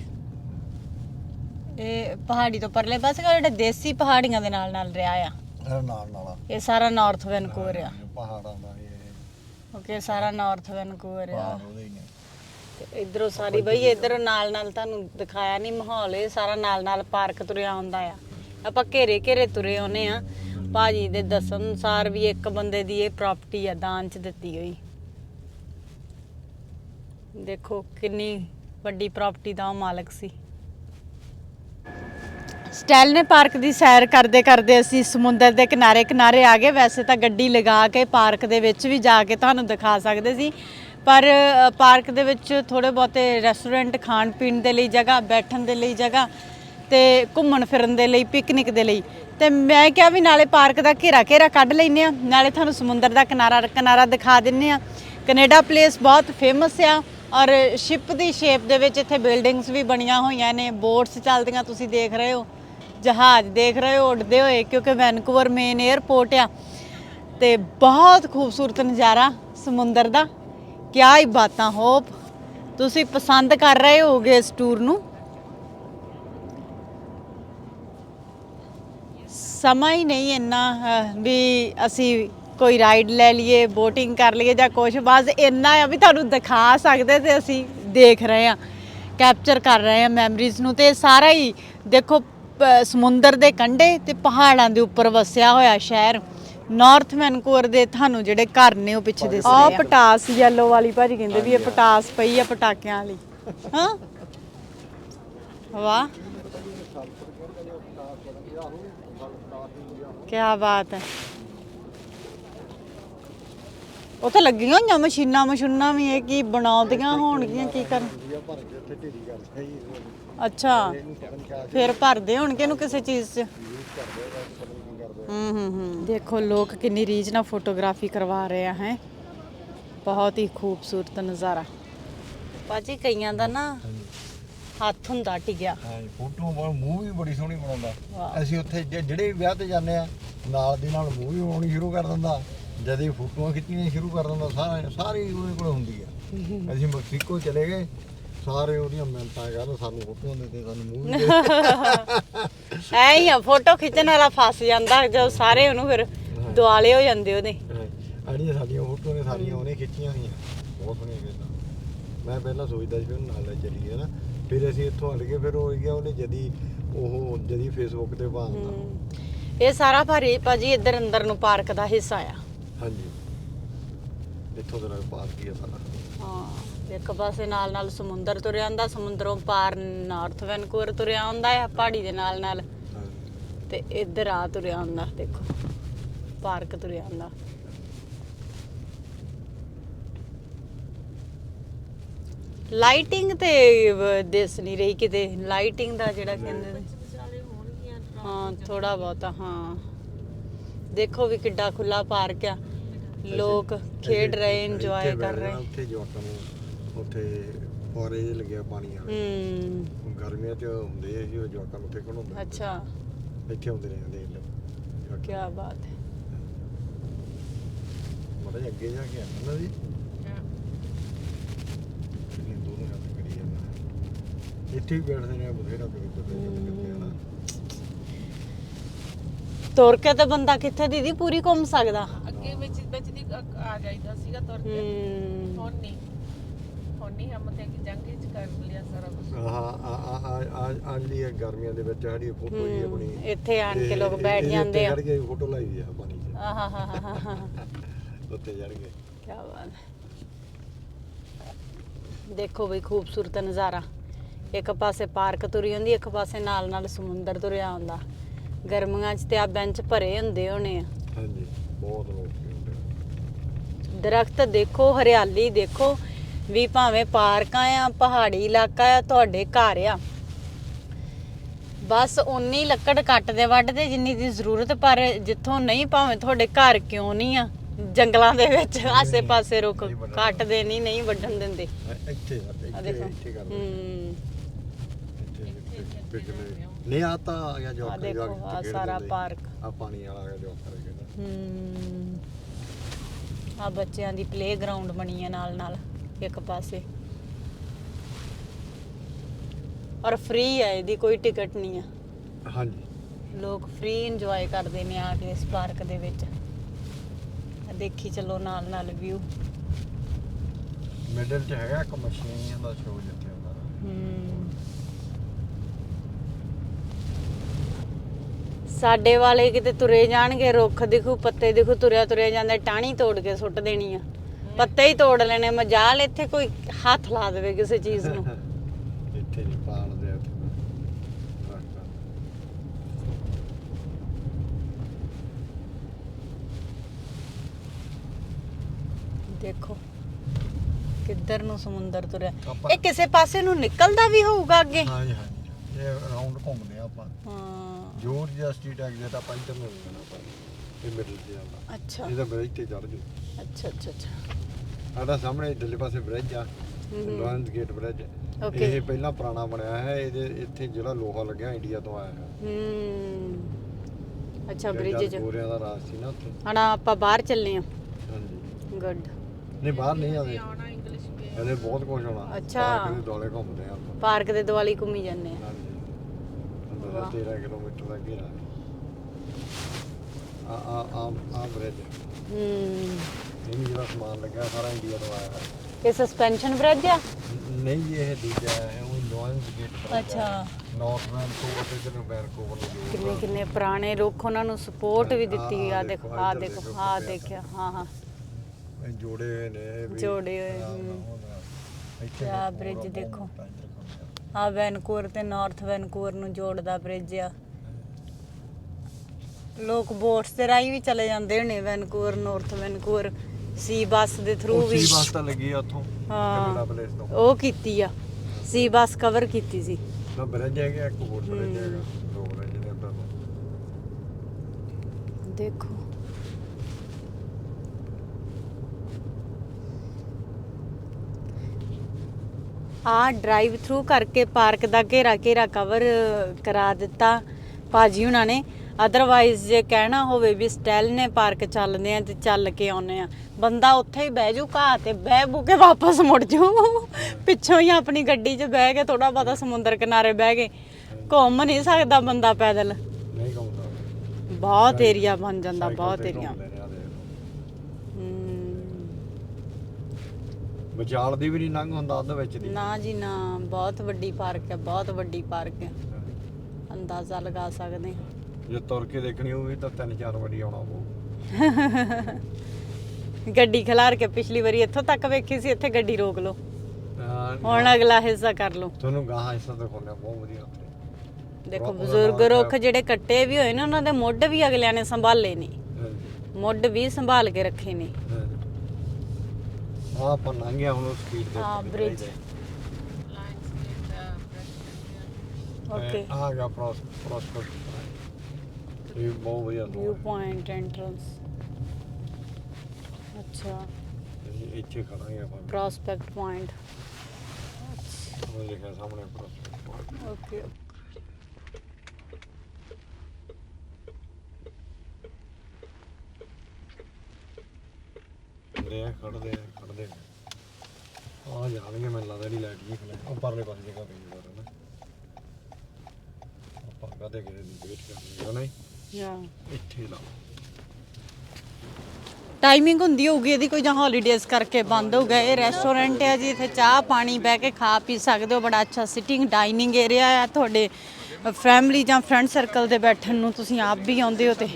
Speaker 1: ਇਹ ਪਹਾੜੀ ਤੋਂ ਪਰਲੇ ਪਾਸੇ ਦਾ ਜਿਹੜਾ ਦੇਸੀ ਪਹਾੜੀਆਂ ਦੇ ਨਾਲ ਨਾਲ ਰਿਹਾ ਆ।
Speaker 4: ਇਹ ਨਾਲ ਨਾਲਾ
Speaker 1: ਇਹ ਸਾਰਾ ਨਾਰਥ ਵੈਨਕੂਵਰ ਆ।
Speaker 4: ਪਹਾੜਾਂ ਦਾ ਇਹ।
Speaker 1: ਓਕੇ ਸਾਰਾ ਨਾਰਥ ਵੈਨਕੂਵਰ ਆ।
Speaker 4: ਪਹਾੜ ਉਹਦੇ ਹੀ ਨੇ।
Speaker 1: ਤੇ ਇਧਰੋਂ ਸਾਰੀ ਬਈ ਇਧਰ ਨਾਲ ਨਾਲ ਤੁਹਾਨੂੰ ਦਿਖਾਇਆ ਨਹੀਂ ਮਾਹੌਲ ਇਹ ਸਾਰਾ ਨਾਲ ਨਾਲ ਪਾਰਕ ਤੁਰਿਆ ਆਉਂਦਾ ਆ। ਆਪਾਂ ਘੇਰੇ ਘੇਰੇ ਤੁਰੇ ਆਉਨੇ ਆ। ਭਾਜੀ ਦੇ ਦੱਸਣ ਅਨੁਸਾਰ ਵੀ ਇੱਕ ਬੰਦੇ ਦੀ ਇਹ ਪ੍ਰਾਪਰਟੀ ਆ, ਦਾਨ ਚ ਦਿੱਤੀ ਹੋਈ। ਦੇਖੋ ਕਿੰਨੀ ਵੱਡੀ ਪ੍ਰਾਪਰਟੀ ਦਾ ਉਹ ਮਾਲਕ ਸੀ। ਸਟੈਲਨੇ ਪਾਰਕ ਦੀ ਸੈਰ ਕਰਦੇ ਕਰਦੇ ਅਸੀਂ ਸਮੁੰਦਰ ਦੇ ਕਿਨਾਰੇ ਕਿਨਾਰੇ ਆ ਗਏ। ਵੈਸੇ ਤਾਂ ਗੱਡੀ ਲਗਾ ਕੇ ਪਾਰਕ ਦੇ ਵਿੱਚ ਵੀ ਜਾ ਕੇ ਤੁਹਾਨੂੰ ਦਿਖਾ ਸਕਦੇ ਸੀ। ਪਰ ਪਾਰਕ ਦੇ ਵਿੱਚ ਥੋੜੇ ਬਹੁਤੇ ਰੈਸਟੋਰੈਂਟ ਖਾਣ ਪੀਣ ਦੇ ਲਈ ਜਗ੍ਹਾ, ਬੈਠਣ ਦੇ ਲਈ ਜਗ੍ਹਾ ਤੇ ਘੁੰਮਣ ਫਿਰਨ ਦੇ ਲਈ ਪਿਕਨਿਕ ਦੇ ਲਈ। ਤੇ ਮੈਂ ਕਿਹਾ ਵੀ ਨਾਲੇ ਪਾਰਕ ਦਾ ਘੇਰਾ ਘੇਰਾ ਕੱਢ ਲੈਨੇ ਆ ਨਾਲੇ ਤੁਹਾਨੂੰ ਸਮੁੰਦਰ ਦਾ ਕਿਨਾਰਾ ਕਿਨਾਰਾ ਦਿਖਾ ਦਿੰਨੇ ਆ ਕੈਨੇਡਾ ਪਲੇਸ ਬਹੁਤ ਫੇਮਸ ਆ ਔਰ ਸ਼ਿਪ ਦੀ ਸ਼ੇਪ ਦੇ ਵਿੱਚ ਇੱਥੇ ਬਿਲਡਿੰਗਸ ਵੀ ਬਣੀਆਂ ਹੋਈਆਂ ਨੇ। ਬੋਟਸ ਚੱਲਦੀਆਂ, ਤੁਸੀਂ ਦੇਖ ਰਹੇ ਹੋ। ਜਹਾਜ਼ ਦੇਖ ਰਹੇ ਹੋ, ਉੱਡਦੇ ਹੋਏ, ਕਿਉਂਕਿ ਵੈਨਕੂਵਰ ਮੇਨ 에ਅਰਪੋਰਟ ਆ। ਤੇ ਬਹੁਤ ਖੂਬਸੂਰਤ ਨਜ਼ਾਰਾ ਸਮੁੰਦਰ ਦਾ। ਕਿਆ ਹੀ ਬਾਤਾਂ ਹੋਪ ਤੁਸੀਂ ਪਸੰਦ ਕਰ ਰਹੇ ਹੋਗੇ ਇਸ ਟੂਰ ਨੂੰ। ਸਮਾਂ ਹੀ ਨਹੀਂ ਇੰਨਾ ਵੀ ਅਸੀਂ ਕੋਈ ਰਾਈਡ ਲੈ ਲਈਏ ਬੋਟਿੰਗ ਕਰ ਲਈਏ ਜਾਂ ਕੁਝ ਬਸ ਇੰਨਾ ਆ ਵੀ ਤੁਹਾਨੂੰ ਦਿਖਾ ਸਕਦੇ ਤੇ ਅਸੀਂ ਦੇਖ ਰਹੇ ਆ ਕੈਪਚਰ ਕਰ ਰਹੇ ਆ ਮੈਮਰੀਜ਼ ਨੂੰ ਤੇ ਸਾਰਾ ਹੀ ਦੇਖੋ ਸਮੁੰਦਰ ਦੇ ਕੰਢੇ ਤੇ ਪਹਾੜਾਂ ਦੇ ਉੱਪਰ ਵਸਿਆ ਹੋਇਆ ਸ਼ਹਿਰ ਨਾਰਥ ਵੈਨਕੂਵਰ ਦੇ ਤੁਹਾਨੂੰ ਜਿਹੜੇ ਘਰ ਨੇ ਉਹ ਪਿੱਛੇ ਦਿਸ ਰਹੇ ਆ। ਪਟਾਸ ਯੈਲੋ ਵਾਲੀ ਭਾਜੀ ਕਹਿੰਦੇ ਵੀ ਇਹ ਪਟਾਸ ਪਈ ਆ ਪਟਾਕਿਆਂ ਵਾਲੀ। ਹਾਂ? ਵਾਹ। ਕੀ ਬਾਤ ਹੈ। ਉਹ ਤਾਂ ਲੱਗੀਆਂ ਹੋਈਆਂ ਮਸ਼ੀਨਾਂ ਮਸ਼ੂਨਾਂ ਵੀ ਇਹ ਕੀ ਬਣਾਉਂਦੀਆਂ ਹੋਣਗੀਆਂ ਕੀ ਕਰਨ? ਅੱਛਾ ਫਿਰ ਭਰਦੇ ਹੋਣਗੇ ਇਹਨੂੰ ਕਿਸੇ ਚੀਜ਼ 'ਚ। ਹੂੰ ਹੂੰ ਹੂੰ। ਦੇਖੋ ਲੋਕ ਕਿੰਨੀ ਰੀਝ ਨਾਲ ਫੋਟੋਗ੍ਰਾਫੀ ਕਰਵਾ ਰਹੇ ਆ ਹੈ। ਬਹੁਤ ਹੀ ਖੂਬਸੂਰਤ ਨਜ਼ਾਰਾ। ਬਾਜੀ ਕਈਆਂ ਦਾ ਨਾ ਹੱਥ ਹੁੰਦਾ ਟਿਕਿਆ।
Speaker 4: ਹਾਂ ਫੋਟੋ ਮੂੰਹ ਵੀ ਬੜੀ ਸੋਹਣੀ ਬਣਾਉਂਦਾ। ਅਸੀਂ ਉੱਥੇ ਜ- ਜਿਹੜੇ ਵੀ ਵਿਆਹ ਤੇ ਜਾਂਦੇ ਆ ਨਾਲ ਦੀ ਨਾਲ ਮੂੰਹ ਵੀ ਬਣਾਉਣੀ ਸ਼ੁਰੂ ਕਰ ਦਿੰਦਾ। ਜਦ ਫੋਟੋਆਂ ਖਿੱਚਣੀਆਂ ਸ਼ੁਰੂ ਕਰ ਦਿੰਦਾ ਸਾਰਾ ਸਾਰੀ ਉਹਦੇ ਕੋਲ ਹੁੰਦੀ ਆ। ਅਸੀਂ ਮੈਕਸੀਕੋ ਚਲੇ ਗਏ ਸਾਰੇ ਉਹਦੀਆਂ ਮਿਹਨਤਾਂ ਕਰ ਸਾਨੂੰ ਫੋਟੋਆਂ ਦੇ ਦੇ ਸਾਨੂੰ ਮੂੰਹ ਵੀ ਦੇ
Speaker 1: ਐ ਹੀ ਆ ਫੋਟੋ ਖਿੱਚਣ ਵਾਲਾ ਫਸ ਜਾਂਦਾ ਜਦੋਂ ਸਾਰੇ ਉਹਨੂੰ ਫਿਰ ਦੁਆਲੇ ਹੋ ਜਾਂਦੇ ਉਹਦੇ।
Speaker 4: ਅੜੀਆਂ ਸਾਡੀਆਂ ਫੋਟੋਆਂ ਨੇ ਸਾਰੀਆਂ ਉਹਨੇ ਖਿੱਚੀਆਂ ਹੋਈਆਂ। ਬਹੁਤ ਸੋਹਣੀਆਂ ਮੈਂ ਪਹਿਲਾਂ ਸੋਚਦਾ ਸੀ ਉਹਨੂੰ ਨਾਲ ਲੈ ਚੱਲੀਏ ਨਾ। ਫਿਰ ਅਸੀਂ ਇੱਥੋਂ ਹਟ ਕੇ ਫਿਰ ਉਹ ਗਿਆ ਉਹਨੇ ਜਦੀ ਉਹ ਜਦੀ ਫੇਸਬੁੱਕ ਤੇ ਪਾਉਂਦਾ
Speaker 1: ਹਮ। ਇਹ ਸਾਰਾ ਭਾਰੀ ਭਾਜੀ ਇੱਧਰ ਅੰਦਰ ਨੂੰ ਪਾਰਕ ਦਾ ਹਿੱਸਾ ਆ।
Speaker 4: ਹਾਂਜੀ। ਇੱਥੋਂ ਦਾ ਪਾਰਕ ਹੀ ਆ ਸਾਰਾ।
Speaker 1: ਹਾਂ ਇੱਕ ਪਾਸੇ ਨਾਲ ਨਾਲ ਸਮੁੰਦਰ ਤੁਰਿਆ ਹੁੰਦਾ ਸਮੁੰਦਰੋਂ ਪਾਰ ਨਾਰਥ ਵੈਨਕੂਵਰ ਤੁਰਿਆ ਹੁੰਦਾ ਆ ਪਹਾੜੀ ਦੇ ਨਾਲ ਨਾਲ।
Speaker 4: ਹਾਂਜੀ।
Speaker 1: ਤੇ ਇੱਧਰ ਆ ਤੁਰਿਆ ਹੁੰਦਾ ਦੇਖੋ। ਪਾਰਕ ਤੁਰਿਆ ਹੁੰਦਾ। ਲਾਈਟਿੰਗ ਤੇ ਵ- ਦਿਸ ਨਹੀਂ ਰਹੀ ਕਿਤੇ। ਲਾਈਟਿੰਗ ਦਾ ਜਿਹੜਾ ਕਹਿੰਦੇ ਨੇ। ਹਾਂ ਥੋੜਾ ਬਹੁਤਾ ਹਾਂ। ਦੇਖੋ ਵੀ ਕਿੱਡਾ ਖੁੱਲਾ ਪਾਰਕ ਆ। ਲੋਕ ਖੇਡ ਰਹੇ ਇੰਜੋਏ ਕਰ ਰਹੇ
Speaker 4: ਉੱਥੇ ਜਵਾਕਾਂ ਨੂੰ ਉੱਥੇ ਫੋਰੇ ਜਿਹੇ ਲੱਗਿਆ ਪਾਣੀ ਵਾਲੇ।
Speaker 1: ਹੂੰ।
Speaker 4: ਹੁਣ ਗਰਮੀਆਂ 'ਚ ਹੁੰਦੇ ਆ ਸੀ ਉਹ ਜਵਾਕਾਂ ਨੂੰ ਉੱਥੇ ਘਣਾਉਂਦੇ
Speaker 1: ਅੱਛਾ।
Speaker 4: ਇੱਥੇ ਆਉਂਦੇ ਨੇ ਦੇਖ ਲਓ।
Speaker 1: ਕੀ ਬਾਤ ਹੈ।
Speaker 4: ਮੜਾ ਅੱਗੇ ਜਾ ਕੇ ਨਾ ਜੀ ਹਿੰਦੂ ਨੂੰ ਗੱਲ ਕਰੀ ਜਾਂਦਾ ਇੱਥੇ ਹੀ ਬੈਠਦੇ ਨੇ ਬਥੇਰਾ ਕੋਈ ਕਰਦੇ ਆ ਨਾ
Speaker 1: ਤੁਰ ਕੇ ਤਾਂ ਬੰਦਾ ਕਿੱਥੇ ਦੀਦੀ ਪੂਰੀ ਘੁੰਮ ਸਕਦਾ?
Speaker 5: ਅੱਗੇ ਵਿੱਚ ਵਿੱਚ ਦੀ ਆ- ਆ ਜਾਈਦਾ ਸੀਗਾ ਤੁਰ ਕੇ।
Speaker 1: ਹੂੰ।
Speaker 5: ਹੁਣ ਨਹੀਂ। ਹੁਣ ਨਹੀਂ ਹਮ ਤੇ ਜੰਗ ਚ ਕਰ ਲਿਆ ਸਾਰਾ ਕੁਝ
Speaker 4: ਆਹ ਆ ਆ ਆ ਆ ਲਈ ਇਹ ਗਰਮੀਆਂ ਦੇ ਵਿੱਚ ਸਾਡੀ ਫੋਟੋ ਹੀ ਆਪਣੀ।
Speaker 1: ਇੱਥੇ ਆਣ ਕੇ ਲੋਕ ਬੈਠ ਜਾਂਦੇ ਆ।
Speaker 4: ਚੜ੍ਹ ਕੇ ਫੋਟੋ ਲਾਈ ਆ ਪਾਣੀ 'ਚ
Speaker 1: ਆਹਾਹਾਹਾਹਾ
Speaker 4: ਉੱਤੇ ਚੜ ਕੇ।
Speaker 1: ਕੀ ਬਾਤ ਹੈ। ਦੇਖੋ ਬਈ ਖੂਬਸੂਰਤ ਨਜ਼ਾਰਾ। ਇੱਕ ਪਾਸੇ ਪਾਰਕ ਤੁਰੀ ਹੁੰਦੀ ਇੱਕ ਪਾਸੇ ਨਾਲ ਨਾਲ ਸਮੁੰਦਰ ਤੁਰਿਆ ਹੁੰਦਾ। ਗਰਮੀਆਂ 'ਚ ਤੇ ਆ ਬੈਂਚ ਭਰੇ ਹੁੰਦੇ ਹੋਣੇ ਆ।
Speaker 4: ਹਾਂਜੀ ਬਹੁਤ ਲੋਕ ਹੁੰਦੇ ਆ।
Speaker 1: ਦਰਖਤ ਦੇਖੋ ਹਰਿਆਲੀ ਦੇਖੋ ਵੀ ਭਾਵੇਂ ਪਾਰਕਾਂ ਆ ਪਹਾੜੀ ਇਲਾਕਾ ਆ ਤੁਹਾਡੇ ਘਰ ਆ। ਬਸ ਉਨੀ ਲੱਕੜ ਕੱਟਦੇ ਵੱਢਦੇ ਜਿੰਨੀ ਦੀ ਜ਼ਰੂਰਤ ਪਰ ਜਿੱਥੋਂ ਨਹੀਂ ਭਾਵੇਂ ਤੁਹਾਡੇ ਘਰ ਕਿਉਂ ਨਹੀਂ ਆ ਜੰਗਲਾਂ ਦੇ ਵਿੱਚ ਆਸੇ-ਪਾਸੇ ਰੁੱਖ ਕੱਟਦੇ ਨਹੀਂ ਨਹੀਂ ਵੱਢਣ ਦਿੰਦੇ।
Speaker 4: ਇੱਥੇ ਆ, ਇੱਥੇ
Speaker 1: ਦੇਖੋ।
Speaker 4: ਇੱਥੇ ਕਰ ਲਓ।
Speaker 1: ਹੂੰ।
Speaker 4: ਇੱਥੇ ਪਿਛਲੇ ਨਹੀਂ ਆ ਤਾਂ ਆ ਗਿਆ ਜੋ
Speaker 1: ਆ ਦੇਖੋ ਆ ਸਾਰਾ ਪਾਰਕ।
Speaker 4: ਆ ਪਾਣੀ ਵਾਲਾ ਆ ਗਿਆ ਜੋ ਕਰ ਗਿਆ
Speaker 1: ਹੂੰ। ਆ ਬੱਚਿਆਂ ਦੀ ਪਲੇਗਰਾਉਂਡ ਬਣੀ ਹੈ ਨਾਲ ਨਾਲ ਇੱਕ ਪਾਸੇ। ਔਰ ਫ੍ਰੀ ਹੈ ਇਹਦੀ ਕੋਈ ਟਿਕਟ ਨਹੀਂ ਆ।
Speaker 4: ਹਾਂਜੀ।
Speaker 1: ਲੋਕ ਫ੍ਰੀ ਇੰਜੋਏ ਕਰਦੇ ਨੇ ਆ ਕੇ ਇਸ ਪਾਰਕ ਦੇ ਵਿੱਚ। ਦੇਖੀ ਚੱਲੋ ਨਾਲ ਨਾਲ ਵਿਊ
Speaker 4: ਮਿਡਲ 'ਚ ਹੈਗਾ ਇੱਕ ਮਸ਼ੀਨੀਆਂ ਦਾ ਸ਼ੋਅ ਜਿੱਥੇ ਹੁੰਦਾ।
Speaker 1: ਹੂੰ। ਸਾਡੇ ਵਾਲੇ ਕਿਤੇ ਤੁਰੇ ਜਾਣਗੇ ਰੁੱਖ ਦਿਖੂ ਪੱਤੇ ਦਿਖੂ ਤੁਰਿਆ ਤੁਰਿਆ ਜਾਂਦਾ ਟਾਹਣੀ ਤੋੜ ਕੇ ਸੁੱਟ ਦੇਣੀ ਆ। ਪੱਤੇ ਹੀ ਤੋੜ ਲੈਣੇ ਮਜਾਲ ਇੱਥੇ ਕੋਈ ਹੱਥ ਲਾ ਦੇਵੇ ਕਿਸੇ ਚੀਜ਼ ਨੂੰ।
Speaker 4: ਇੱਥੇ ਨਹੀਂ ਪਾਲਦੇ ਆ।
Speaker 1: ਦੇਖੋ ਕਿੱਧਰ ਨੂੰ ਸਮੁੰਦਰ ਤੁਰਿਆ। ਇਹ ਕਿਸੇ ਪਾਸੇ ਨੂੰ ਨਿਕਲਦਾ ਵੀ ਹੋਊਗਾ ਅੱਗੇ?
Speaker 4: ਹਾਂਜੀ ਹਾਂਜੀ। ਇਹ ਰਾਉਂਡ ਘੁੰਮਦੇ ਆ ਆਪਾਂ।
Speaker 1: ਹਾਂ।
Speaker 4: ਜੋਰਜੀਆ ਸਟਰੀਟ ਐਗਜ਼ਿਟ ਆਪਾਂ ਇੰਟਰ ਨੂੰ ਜਾਣਾ ਆਪਾਂ। ਇਹ ਮਿਡਲ 'ਚ ਜਾਂਦਾ
Speaker 1: ਅੱਛਾ।
Speaker 4: ਇਹਦਾ ਬ੍ਰਿਜ ਤੇ ਚੜ ਜੂ
Speaker 1: ਅੱਛਾ ਅੱਛਾ ਅੱਛਾ।
Speaker 4: ਸਾਡਾ ਸਾਹਮਣੇ ਇੱਧਰਲੇ ਪਾਸੇ ਬ੍ਰਿਜ ਆ। Lions Gate bridge
Speaker 1: Okay.
Speaker 4: ਇਹ ਪਹਿਲਾਂ ਪੁਰਾਣਾ ਬਣਿਆ ਹੈ ਇਹਦੇ ਇੱਥੇ ਜਿਹੜਾ ਲੋਹਾ ਲੱਗਿਆ ਇੰਡੀਆ ਤੋਂ ਆਇਆ ਹੈ।
Speaker 1: ਹੂੰ। ਅੱਛਾ ਬ੍ਰਿਜ ਚ।
Speaker 4: ਗੋਰਿਆਂ ਦਾ ਰਾਜ ਸੀ ਨਾ ਉੱਥੇ।
Speaker 1: ਹਣਾ ਆਪਾਂ ਬਾਹਰ ਚੱਲੇ ਆ।
Speaker 4: ਹਾਂਜੀ।
Speaker 1: ਗੁੱਡ
Speaker 4: ਨਹੀਂ ਬਾਹਰ ਨਹੀਂ ਆਵੇ ਇਹਦੇ ਬਹੁਤ ਕੁਝ ਹੋਣਾ।
Speaker 1: ਅੱਛਾ।
Speaker 4: ਪਾਰਕ ਦੇ ਦੁਆਲੇ ਘੁੰਮਦੇ ਆ ਆਪਾਂ।
Speaker 1: ਪਾਰਕ ਦੇ ਦਿਵਾਲੀ ਘੁੰਮੀ ਜਾਂਦੇ ਆ ਵਾਹ।
Speaker 4: 13 ਕਿਲੋਮੀਟਰ ਦਾ ਘੇਰਾ। ਆ ਆ ਆ ਆ ਬ੍ਰਿਜ
Speaker 1: ਹੂੰ।
Speaker 4: ਇਹ ਵੀ ਜਿਹੜਾ ਸਮਾਨ ਲੱਗਿਆ ਸਾਰਾ ਇੰਡੀਆ ਤੋਂ ਆਇਆ ਹੈ
Speaker 1: ਇਹ ਸਸਪੈਂਸ਼ਨ ਬ੍ਰਿਜ ਆ?
Speaker 4: ਨਹੀਂ ਇਹ ਦੂਜਾ ਹੈ ਉਹ ਲੋਇਨਸ ਗੇਟ
Speaker 1: ਅੱਛਾ।
Speaker 4: ਨਾਰਥ ਵੈਨਕੂਵਰ ਤੇ ਜਦੋਂ ਵੈਨਕੂਵਰ ਨੂੰ ਜੋੜਦਾ
Speaker 1: ਕਿੰਨੇ ਕਿੰਨੇ ਪੁਰਾਣੇ ਰੁੱਖ ਉਹਨਾਂ ਨੂੰ ਸਪੋਰਟ ਵੀ ਦਿੱਤੀ ਆ
Speaker 4: ਦੇਖੋ,
Speaker 1: ਆ ਦੇਖੋ ਆ। ਦੇਖਿਆ ਹਾਂ ਹਾਂ।
Speaker 4: ਜੋੜੇ ਹੋਏ ਨੇ ਵੀ
Speaker 1: ਜੋੜੇ ਹੋਏ।
Speaker 4: ਇੱਥੇ
Speaker 1: ਆਹ
Speaker 4: ਦੇਖੋ,
Speaker 1: ਦੇਖੋ।
Speaker 4: ਇੱਧਰ।
Speaker 1: ਆ ਵੈਨਕੂਵਰ ਤੇ ਨਾਰਥ ਵੈਨਕੂਵਰ ਨੂੰ ਜੋੜਦਾ ਬ੍ਰਿਜ ਆ ਲੋਕ ਬੋਟਸ ਤੇ ਰਾਹੀਂ ਵੀ ਚਲੇ ਜਾਂਦੇ ਹੋਣੇ Vancouver North Vancouver sea bus ਦੇ ਥਰੂ
Speaker 4: ਉਹ
Speaker 1: ਵੀ
Speaker 4: ਸੀ ਬੱਸ ਤਾਂ ਲੱਗੀ ਆ ਉੱਥੋਂ
Speaker 1: ਹਾਂ।
Speaker 4: ਕੈਨੇਡਾ ਪਲੇਸ ਤੋਂ
Speaker 1: ਉਹ ਕੀਤੀ ਆ ਸੀ ਬੱਸ ਕਵਰ ਕੀਤੀ ਸੀ
Speaker 4: ਨਾ ਬ੍ਰਿਜ ਹੈਗਾ ਇੱਕ ਹੋਰ ਬ੍ਰਿਜ
Speaker 1: ਹੂੰ।
Speaker 4: ਹੈਗਾ ਦੋ ਬ੍ਰਿਜ ਨੇ ਉੱਧਰ ਨੂੰ
Speaker 1: ਦੇਖੋ ਆ ਡਰਾਈਵ ਥਰੂ ਕਰਕੇ ਪਾਰਕ ਦਾ ਘੇਰਾ ਘੇਰਾ ਕਵਰ ਕਰਾ ਦਿੱਤਾ ਭਾਜੀ ਹੁਣਾਂ ਨੇ। ਅਦਰਵਾਈਜ਼ ਜੇ ਕਹਿਣਾ ਹੋਵੇ ਵੀ ਸਟੈਲ ਨੇ ਪਾਰਕ ਚੱਲਦੇ ਆ ਤੇ ਚੱਲ ਕੇ ਆਉਨੇ ਆ। ਬੰਦਾ ਉੱਥੇ ਹੀ ਬਹਿ ਜੂ ਘਾਹ ਤੇ ਬਹਿ ਬੂ ਕੇ ਵਾਪਸ ਮੁੜ ਜੂ। ਪਿੱਛੋਂ ਹੀ ਆਪਣੀ ਗੱਡੀ 'ਚ ਬਹਿ ਕੇ ਥੋੜਾ ਬਹੁਤਾ ਸਮੁੰਦਰ ਕਿਨਾਰੇ ਬਹਿ ਕੇ ਘੁੰਮ ਨਹੀਂ ਸਕਦਾ ਬੰਦਾ ਪੈਦਲ।
Speaker 4: ਨਹੀਂ ਘੁੰਮਦਾ।
Speaker 1: ਬਹੁਤ ਏਰੀਆ ਬਣ ਜਾਂਦਾ ਬਹੁਤ ਏਰੀਆ
Speaker 4: ਵਿਚਾਲ ਦੀ ਵੀ ਨਹੀਂ ਲੰਘ ਹੁੰਦਾ ਅੱਧ ਵਿੱਚ ਦੀ।
Speaker 1: ਨਾ ਜੀ ਨਾ ਬਹੁਤ ਵੱਡੀ ਪਾਰਕ ਹੈ ਬਹੁਤ ਵੱਡੀ ਪਾਰਕ ਹੈ। ਅੰਦਾਜ਼ਾ ਲਗਾ ਸਕਦੇ ਹਾਂ।
Speaker 4: ਜੇ ਤੁਰ ਕੇ ਦੇਖਣੀ ਹੋਵੇ ਤਾਂ ਤਿੰਨ ਚਾਰ ਵਾਰੀ ਆਉਣਾ ਪਊ।
Speaker 1: ਗੱਡੀ ਖਿਲਾਰ ਕੇ ਪਿਛਲੀ ਵਾਰੀ ਇੱਥੋਂ ਤੱਕ ਵੇਖੀ ਸੀ ਇੱਥੇ ਗੱਡੀ ਰੋਕ ਲਓ। ਹੁਣ ਅਗਲਾ ਹਿੱਸਾ ਕਰ ਲਓ।
Speaker 4: ਤੁਹਾਨੂੰ ਗਾਹਾਂ ਹਿੱਸਾ ਦਿਖਾਉਂਦਾ ਬਹੁਤ ਵਧੀਆ
Speaker 1: ਦੇਖੋ ਬਜ਼ੁਰਗ
Speaker 4: ਬੜਾ
Speaker 1: ਰੁੱਖ ਜਿਹੜੇ ਕੱਟੇ ਵੀ ਹੋਏ ਨੇ ਉਹਨਾਂ ਦੇ ਮੁੱਢ ਵੀ ਅਗਲਿਆਂ ਨੇ ਸੰਭਾਲੇ ਨੇ। ਮੁੱਢ ਵੀ ਸੰਭਾਲ ਕੇ ਰੱਖੇ ਨੇ।
Speaker 4: ਆ ਆਪਾਂ ਲੰਘਿਆ ਹੁਣ ਸਪੀਡ ਦੇ
Speaker 1: ਹਾਂ,
Speaker 5: ਪ੍ਰੈਜ਼ੀਡੈਂਟ
Speaker 1: ਓਕੇ
Speaker 4: ਆ ਗਿਆ ਪ੍ਰੋਸ ਪ੍ਰੋਸਪਰ ਇਹ ਬਹੁਤ ਵਧੀਆ
Speaker 1: ਵਿਊ ਪੁਆਇੰਟ ਐਂਟਰੈਂਸ ਅੱਛਾ।
Speaker 4: ਇੱਥੇ ਖੜਾਂਗੇ ਆਪਾਂ।
Speaker 1: ਪ੍ਰੋਸਪੈਕਟ ਪੁਆਇੰਟ
Speaker 4: ਉਹ ਲਿਖਿਆ ਸਾਹਮਣੇ ਪ੍ਰੋਸਪਰ
Speaker 1: ਓਕੇ
Speaker 4: ਦੇ ਆ। ਆ ਖੜਦੇ ਆ ਜਾਣਗੇ ਮੈਨੂੰ ਲੱਗਦਾ ਨਹੀਂ ਲਾਈਟ ਜੀ ਖਲੇ। ਉਹ ਪਰਲੇ ਪਾਸੇ ਜਗ੍ਹਾ ਪਈ ਹੋਰ ਨਾ ਆਪਾਂ ਕਦੇ ਕਿਸੇ ਦੀ ਵੇਟ ਕਰਨੀ ਹੈ ਨਹੀਂ
Speaker 1: ਯਾ
Speaker 4: ਇੱਥੇ ਲਾ।
Speaker 1: ਟਾਈਮਿੰਗ ਹੁੰਦੀ ਹੋਊਗੀ ਇਹਦੀ ਕੋਈ ਜਾਂ ਹੌਲੀਡੇਜ਼ ਕਰਕੇ ਬੰਦ ਹੋ ਗਿਆ। ਇਹ ਰੈਸਟੋਰੈਂਟ ਹੈ ਜੀ ਇੱਥੇ ਚਾਹ ਪਾਣੀ ਬਹਿ ਕੇ ਖਾ ਪੀ ਸਕਦੇ ਹੋ। ਬੜਾ ਅੱਛਾ ਸਿਟਿੰਗ ਡਾਈਨਿੰਗ ਏਰੀਆ ਹੈ ਤੁਹਾਡੇ। ਫੈਮਿਲੀ ਜਾਂ ਫਰੈਂਡ ਸਰਕਲ ਦੇ ਬੈਠਣ ਨੂੰ ਤੁਸੀਂ ਆਪ ਵੀ ਆਉਂਦੇ ਹੋ ਤੇ।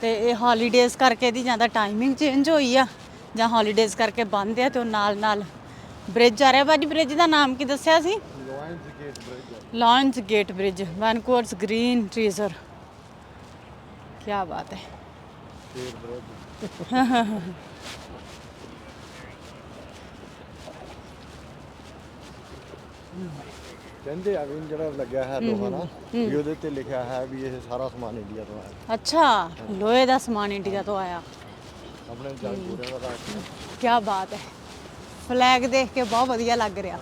Speaker 1: ਤੇ ਇਹ ਹੌਲੀਡੇਜ਼ ਕਰਕੇ ਇਹਦੀ ਜਾਂ ਤਾਂ ਟਾਈਮਿੰਗ ਚੇਂਜ ਹੋਈ ਆ। ਜਾਂ ਹੌਲੀਡੇਜ਼ ਕਰਕੇ ਬੰਦ ਆ ਤੇ ਉਹ ਨਾਲ ਨਾਲ ਬ੍ਰਿਜ ਆ ਰਿਹਾ। ਬਾਜੀ ਬ੍ਰਿਜ ਦਾ ਨਾਮ ਕੀ ਦੱਸਿਆ ਸੀ?
Speaker 4: Lions Gate bridge
Speaker 1: launch gate bridge Vancouver's green treasure ਕੀ ਬਾਤ ਹੈ।
Speaker 4: ਕਹਿੰਦੇ ਆ ਵੀ ਜਿਹੜਾ ਲੱਗਿਆ ਹੈ ਲੋਹਾ ਨਾ ਵੀ ਉਹਦੇ ਤੇ ਲਿਖਿਆ ਹੈ ਵੀ ਇਹ ਸਾਰਾ ਸਮਾਨ ਇੰਡੀਆ ਤੋਂ ਆਇਆ।
Speaker 1: ਅੱਛਾ ਲੋਹੇ ਦਾ ਸਮਾਨ ਇੰਡੀਆ ਤੋਂ ਆਇਆ।
Speaker 4: ਆਪਣੇ ਜੱਗ ਪੂਰਿਆਂ ਦਾ ਰੱਖ
Speaker 1: ਕੀ ਬਾਤ ਹੈ। ਫਲੈਗ ਦੇਖ ਕੇ ਬਹੁਤ ਵਧੀਆ ਲੱਗ ਰਿਹਾ।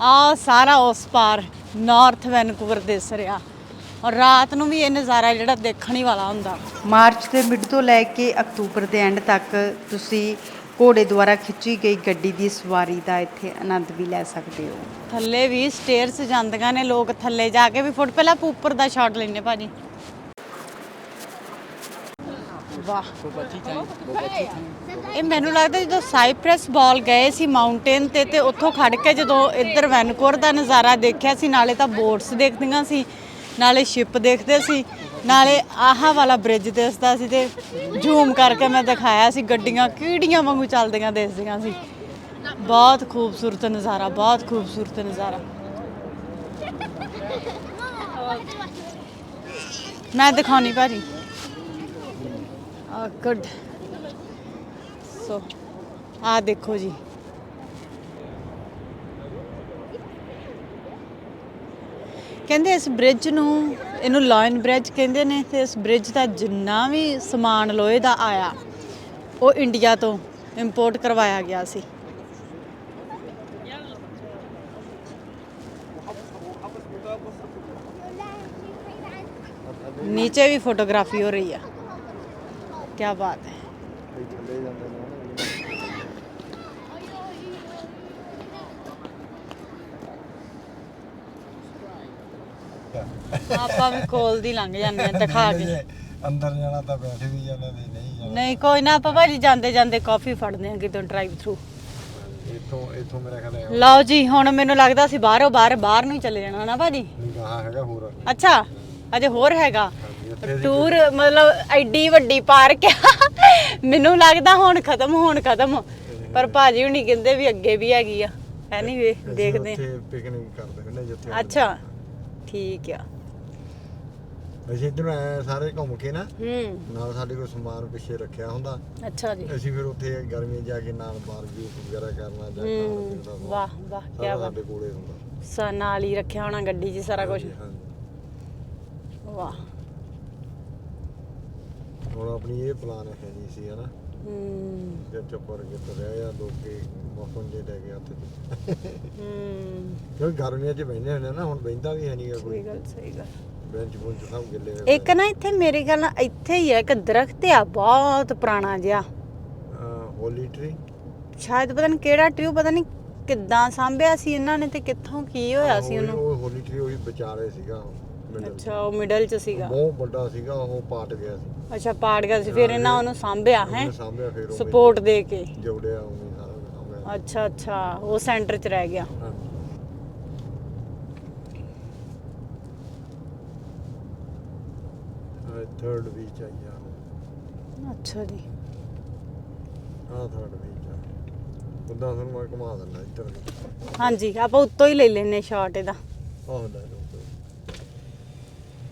Speaker 1: ਆ ਸਾਰਾ ਉਸ ਪਾਰ ਨਾਰਥ ਵੈਨਕੂਵਰ ਦਿਸ ਰਿਹਾ। ਔਰ ਰਾਤ ਨੂੰ ਵੀ ਇਹ ਨਜ਼ਾਰਾ ਜਿਹੜਾ ਦੇਖਣ ਹੀ ਵਾਲਾ ਹੁੰਦਾ। ਮਾਰਚ ਦੇ ਮਿਡ ਤੋਂ ਲੈ ਕੇ ਅਕਤੂਬਰ ਦੇ ਐਂਡ ਤੱਕ ਤੁਸੀਂ ਘੋੜੇ ਦੁਆਰਾ ਖਿੱਚੀ ਗਈ ਗੱਡੀ ਦੀ ਸਵਾਰੀ ਦਾ ਇੱਥੇ ਆਨੰਦ ਵੀ ਲੈ ਸਕਦੇ ਹੋ। ਥੱਲੇ ਵੀ ਸਟੇਅਰਸ ਜਾਂਦੀਆਂ ਨੇ ਲੋਕ ਥੱਲੇ ਜਾ ਕੇ ਵੀ ਫੁੱਟ। ਪਹਿਲਾਂ ਉੱਪਰ ਦਾ ਸ਼ਾਟ ਲੈਣੇ ਭਾਜੀ। ਵਾਹ। ਇਹ ਮੈਨੂੰ ਲੱਗਦਾ ਜਦੋਂ ਸਾਈਪ੍ਰੈਸ ਬਾਲ ਗਏ ਸੀ ਮਾਊਂਟੇਨ ਤੇ ਤੇ ਉੱਥੋਂ ਖੜ ਕੇ ਜਦੋਂ ਇੱਧਰ ਵੈਨਕੂਵਰ ਦਾ ਨਜ਼ਾਰਾ ਦੇਖਿਆ ਸੀ, ਨਾਲੇ ਤਾਂ ਬੋਟਸ ਦੇਖਦੀਆਂ ਸੀ, ਨਾਲੇ ਸ਼ਿਪ ਦੇਖਦੇ ਸੀ, ਨਾਲੇ ਆਹ ਵਾਲਾ ਬ੍ਰਿਜ ਦਿਸਦਾ ਸੀ ਤੇ ਜ਼ੂਮ ਕਰਕੇ ਮੈਂ ਦਿਖਾਇਆ ਸੀ ਗੱਡੀਆਂ, ਕੀੜੀਆਂ ਵਾਂਗੂ ਚੱਲਦੀਆਂ ਦਿਸਦੀਆਂ ਸੀ। ਬਹੁਤ ਖੂਬਸੂਰਤ ਨਜ਼ਾਰਾ, ਬਹੁਤ ਖੂਬਸੂਰਤ ਨਜ਼ਾਰਾ। ਮੈਂ ਦਿਖਾਉਣੀ ਭਾਜੀ। ਆ ਸੋ, ਆ ਦੇਖੋ ਜੀ। ਕਹਿੰਦੇ ਇਸ ਬ੍ਰਿਜ ਨੂੰ, ਇਹਨੂੰ ਲਾਇਨ ਬ੍ਰਿਜ ਕਹਿੰਦੇ ਨੇ ਤੇ ਇਸ ਬ੍ਰਿਜ ਦਾ ਜਿੰਨਾ ਵੀ ਸਮਾਨ ਲੋਹੇ ਦਾ ਆਇਆ, ਉਹ ਇੰਡੀਆ ਤੋਂ ਇੰਪੋਰਟ ਕਰਵਾਇਆ ਗਿਆ ਸੀ। ਨੀਚੇ ਵੀ ਫੋਟੋਗ੍ਰਾਫੀ ਹੋ ਰਹੀ ਆ। ਕੀ ਬਾਤ ਹੈ ਆਪਾਂ ਵੀ ਕੋਲ ਦੀ ਲੰਘ ਜਾਂਦੇ ਆ ਦਿਖਾ ਕੇ
Speaker 4: ਅੰਦਰ ਜਾਣਾ ਤਾਂ ਬੈਠ ਵੀ ਜਾਂਦੇ ਨੇ ਨਹੀਂ ਜਾਣਾ
Speaker 1: ਨਹੀਂ ਕੋਈ ਨਾ ਆਪਾਂ ਭਾਜੀ ਜਾਂਦੇ ਜਾਂਦੇ ਕਾਫੀ ਫੜਦੇ ਆ ਕਿਤੋਂ ਡਰਾਈਵ ਥਰੂ
Speaker 4: ਇੱਥੋਂ ਇੱਥੋਂ ਮੇਰਾ ਖਿਆਲ ਹੈ
Speaker 1: ਲਓ ਜੀ ਹੁਣ ਮੈਨੂੰ ਲੱਗਦਾ ਸੀ ਬਾਹਰੋਂ ਬਾਹਰ ਬਾਹਰ ਨੂੰ ਹੀ ਚਲੇ ਜਾਣਾ ਨਾ ਭਾਜੀ
Speaker 4: ਨਹੀਂ ਗਾਹਾਂ ਹੈਗਾ ਹੋਰ
Speaker 1: ਅੱਛਾ ਅਜੇ ਹੋਰ ਹੈਗਾ ਟੂਰ ਮਤਲਬ ਐਡੀ ਵੱਡੀ ਪਾਰਕ ਆ। ਮੈਨੂੰ ਲੱਗਦਾ ਹੁਣ ਖਤਮ ਹੋਣ ਖਤਮ। ਪਰ ਭਾਜੀ ਹੁਣੀ ਕਹਿੰਦੇ ਵੀ ਅੱਗੇ ਵੀ ਹੈਗੀ ਆ। ਐਨੀਵੇ
Speaker 4: ਅਸੀਂ
Speaker 1: ਦੇਖਦੇ ਆ
Speaker 4: ਉੱਥੇ ਪਿਕਨਿਕ ਕਰਦੇ ਹੁੰਦੇ ਜਿੱਥੇ
Speaker 1: ਅੱਛਾ ਠੀਕ ਆ।
Speaker 4: ਅਸੀਂ ਇੱਧਰੋਂ ਸਾਰੇ ਘੁੰਮ ਕੇ ਨਾ
Speaker 1: ਹੂੰ।
Speaker 4: ਨਾਲ ਸਾਡੇ ਕੋਲ ਸਮਾਨ ਪਿੱਛੇ ਰੱਖਿਆ ਹੁੰਦਾ।
Speaker 1: ਅੱਛਾ ਜੀ।
Speaker 4: ਅਸੀਂ ਫਿਰ ਉੱਥੇ ਗਰਮੀ 'ਚ ਜਾ ਕੇ ਨਾਲ ਬਾਰਬੀਕਿਊ ਵਗੈਰਾ ਕਰਨਾ ਜਾਂ ਖਾਣਾ ਪੀਣਾ
Speaker 1: ਵਾਹ ਵਾਹ ਕੀ ਬਾਤ
Speaker 4: ਸਾਡੇ ਕੋਲੇ ਹੁੰਦਾ।
Speaker 1: ਸਾ ਨਾਲ ਹੀ ਰੱਖਿਆ ਹੋਣਾ ਗੱਡੀ 'ਚ ਸਾਰਾ ਕੁਝ। ਵਾਹ।
Speaker 4: ਹੁਣ ਆਪਣੀ ਇਹ ਪਲਾਨ ਹੈ ਨਹੀਂ ਸੀ ਹਨਾ?
Speaker 1: ਹੂੰ।
Speaker 4: ਜੇ ਚੁੱਪ ਕਰਕੇ ਤੁਰਿਆ ਆ ਲੋਕੀ ਮੌਸਮ ਜੇ ਲੈ ਹੱਥ 'ਚ।
Speaker 1: ਹੂੰ।
Speaker 4: ਕਿਉਂਕਿ ਗਰਮੀਆਂ 'ਚ ਬਹਿੰਦੇ ਹੁੰਦੇ ਨਾ ਹੁਣ ਬਹਿੰਦਾ ਵੀ ਹੈ ਨਹੀਂਗਾ
Speaker 1: ਸਹੀ
Speaker 4: ਕੋਈ।
Speaker 1: ਗੱਲ ਸਹੀ ਗੱਲ।
Speaker 4: ਬੈਂਚ ਬੁੰਚ ਸਭ ਗਿੱਲੇ ਹੋਏ
Speaker 1: ਇੱਕ ਨਾ ਇੱਥੇ ਮੇਰੇ ਖਿਆਲ ਨਾਲ ਇੱਥੇ ਹੀ ਹੈ ਇੱਕ ਦਰਖਤ ਆ ਬਹੁਤ ਪੁਰਾਣਾ ਜਿਹਾ।
Speaker 4: ਹੋਲੀ ਟਰੀ
Speaker 1: ਸ਼ਾਇਦ ਪਤਾ ਨਹੀਂ ਕਿਹੜਾ ਟ੍ਰੀ ਪਤਾ ਨਹੀਂ ਕਿੱਦਾਂ ਸਾਂਭਿਆ ਸੀ ਇਹਨਾਂ ਨੇ ਤੇ ਕਿੱਥੋਂ ਕੀ ਹੋਇਆ ਸੀ ਉਹਨੂੰ।
Speaker 4: ਉਹ ਹੋਲੀ ਟਰੀ ਉਹੀ ਵਿਚਾਲੇ ਸੀਗਾ। ਉਹ। ਮਿਡਲ
Speaker 1: ਅੱਛਾ ਉਹ ਮਿਡਲ ਚ ਸੀਗਾ।
Speaker 4: ਬਹੁਤ ਵੱਡਾ ਸੀਗਾ ਉਹ ਪਾਟ ਗਿਆ ਸੀ।
Speaker 1: ਅੱਛਾ ਪਾੜ ਗਿਆ ਸੀ ਫਿਰ ਇਹਨਾਂ ਉਹਨੂੰ ਸਾਂਭਿਆ ਹੈ?
Speaker 4: ਉਹਨੇ ਸਾਂਭਿਆ ਫਿਰ ਉਹ
Speaker 1: ਸਪੋਰਟ ਦੇ ਕੇ।
Speaker 4: ਜੋੜਿਆ ਉਹਨੇ ਸਾਰਾ ਕੁਛ ਸਾਂਭਿਆ।
Speaker 1: ਅੱਛਾ ਅੱਛਾ ਉਹ ਸੈਂਟਰ ਚ ਰਹਿ ਗਿਆ।
Speaker 4: ਹਾਂਜੀ ਥਰਡ ਵੀਚ ਆਈ ਆ
Speaker 1: ਅੱਛਾ ਜੀ।
Speaker 4: ਆ ਥਰਡ ਵੀਚ ਆ। ਉਦਾਂ ਤੁਹਾਨੂੰ ਮੈਂ ਘੁਮਾ ਦਿੰਦਾ ਇੱਧਰ। ਨੂੰ
Speaker 1: ਹਾਂਜੀ ਆਪਾਂ ਉੱਤੋਂ ਹੀ ਲੈ ਲੈਨੇ ਸ਼ਾਟ ਇਹਦਾ।
Speaker 4: ਆਹ ਲੈ ਲਓ।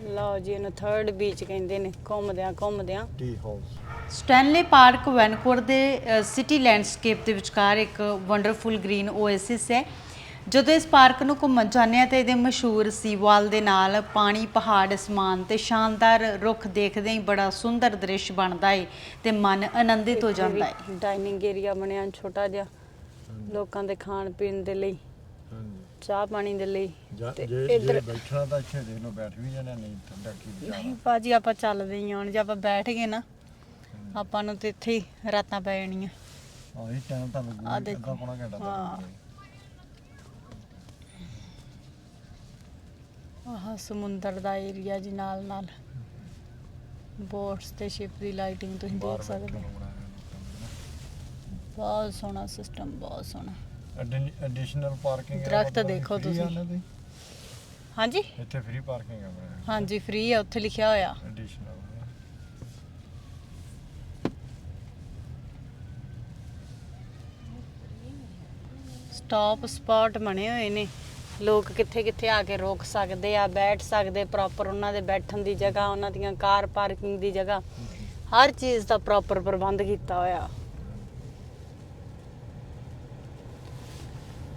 Speaker 1: ਲਓ ਜੀ ਇਹਨੂੰ ਥਰਡ ਬੀਚ ਕਹਿੰਦੇ ਨੇ ਘੁੰਮਦਿਆਂ ਘੁੰਮਦਿਆਂ।
Speaker 4: Tea house.
Speaker 1: Stanley Park Vancouver ਦੇ ਸਿਟੀ ਲੈਂਡਸਕੇਪ ਦੇ ਵਿਚਕਾਰ ਇੱਕ ਵੰਡਰਫੁਲ ਗ੍ਰੀਨ ਓਏਸਿਸ ਹੈ। ਜਦੋਂ ਇਸ ਪਾਰਕ ਨੂੰ ਘੁੰਮਣ ਜਾਂਦੇ ਆ ਤਾਂ ਇਹਦੇ ਮਸ਼ਹੂਰ ਸੀਵਾਲ ਦੇ ਨਾਲ ਪਾਣੀ ਪਹਾੜ ਅਸਮਾਨ ਤੇ ਸ਼ਾਨਦਾਰ ਰੁੱਖ ਦੇਖਦੇ ਹੀ ਬੜਾ ਸੁੰਦਰ ਦ੍ਰਿਸ਼ ਬਣਦਾ ਹੈ ਤੇ ਮਨ ਆਨੰਦਿਤ ਹੋ ਜਾਂਦਾ ਹੈ ਡਾਈਨਿੰਗ ਏਰੀਆ ਬਣਿਆ ਛੋਟਾ ਜਿਹਾ। ਲੋਕਾਂ ਦੇ ਖਾਣ ਪੀਣ ਦੇ ਲਈ। ਚਾਹ ਪਾਣੀ ਦੇ ਲਈ
Speaker 4: ਜਾਂ
Speaker 1: ਤੇ
Speaker 4: ਜੇ ਜੇ
Speaker 1: ਇੱਧਰ-
Speaker 4: ਬੈਠਣਾ ਤਾਂ ਇੱਥੇ ਦੇਖ ਲਓ ਬੈਠ ਵੀ ਜਾਣਾ ਨਹੀਂ ਠੰਡਾ ਕੀ ਵਿਚਾਰਾ
Speaker 1: ਨਹੀਂ ਬਾਜੀ ਆਪਾਂ ਚੱਲਦੇ ਹੀ ਹੁਣ ਜੇ ਆਪਾਂ ਬੈਠ ਗਏ ਨਾ ਆਪਾਂ ਨੂੰ ਤੇ ਇੱਥੇ ਹੀ ਰਾਤਾਂ ਪੈ ਜਾਣੀਆਂ
Speaker 4: ਆਹ ਇਹ ਟਾਈਮ ਤਾਂ ਲੱਗੂ
Speaker 1: ਆਹ
Speaker 4: ਅੱਧਾ
Speaker 1: ਦੇਖੋ।
Speaker 4: ਪੌਣਾ ਘੰਟਾ ਤਾਂ
Speaker 1: ਹਾਂ।
Speaker 4: ਲੱਗੂਗਾ ਹੀ।
Speaker 1: ਆਹ ਸਮੁੰਦਰ ਦਾ ਏਰੀਆ ਜੀ ਨਾਲ ਨਾਲ ਬੋਟਸ ਤੇ ਸ਼ਿਪ ਦੀ ਲਾਈਟਿੰਗ ਤੁਸੀਂ
Speaker 4: ਬਾਹਰ
Speaker 1: ਦੇਖ ਸਕਦੇ
Speaker 4: ਬੈਠਣ
Speaker 1: ਹੋ
Speaker 4: ਨੂੰ ਬਣਾਇਆ ਲੋਕਾਂ ਨੇ ਨਾ।
Speaker 1: ਬਹੁਤ ਸੋਹਣਾ ਸਿਸਟਮ ਬਹੁਤ ਸੋਹਣਾ
Speaker 4: ਐਡੀਸ਼ਨਲ ਪਾਰਕਿੰਗ
Speaker 1: ਦਰਖਤ ਦੇਖੋ ਤੁਸੀਂ। ਹਾਂਜੀ?
Speaker 4: ਇੱਥੇ ਫ੍ਰੀ ਪਾਰਕਿੰਗ ਹੈ
Speaker 1: ਹਾਂਜੀ ਫ੍ਰੀ ਆ ਉੱਥੇ ਲਿਖਿਆ ਹੋਇਆ।
Speaker 4: ਐਡੀਸ਼ਨਲ
Speaker 1: ਸਟਾਪ ਸਪਾਟ ਬਣੇ ਹੋਏ ਨੇ। ਲੋਕ ਕਿੱਥੇ ਕਿੱਥੇ ਆ ਕੇ ਰੋਕ ਸਕਦੇ ਆ ਬੈਠ ਸਕਦੇ ਪ੍ਰੋਪਰ ਉਹਨਾਂ ਦੇ ਬੈਠਣ ਦੀ ਜਗ੍ਹਾ ਉਹਨਾਂ ਦੀਆਂ ਕਾਰ ਪਾਰਕਿੰਗ ਦੀ ਜਗ੍ਹਾ। ਹਰ ਚੀਜ਼ ਦਾ ਪ੍ਰੋਪਰ ਪ੍ਰਬੰਧ ਕੀਤਾ ਹੋਇਆ।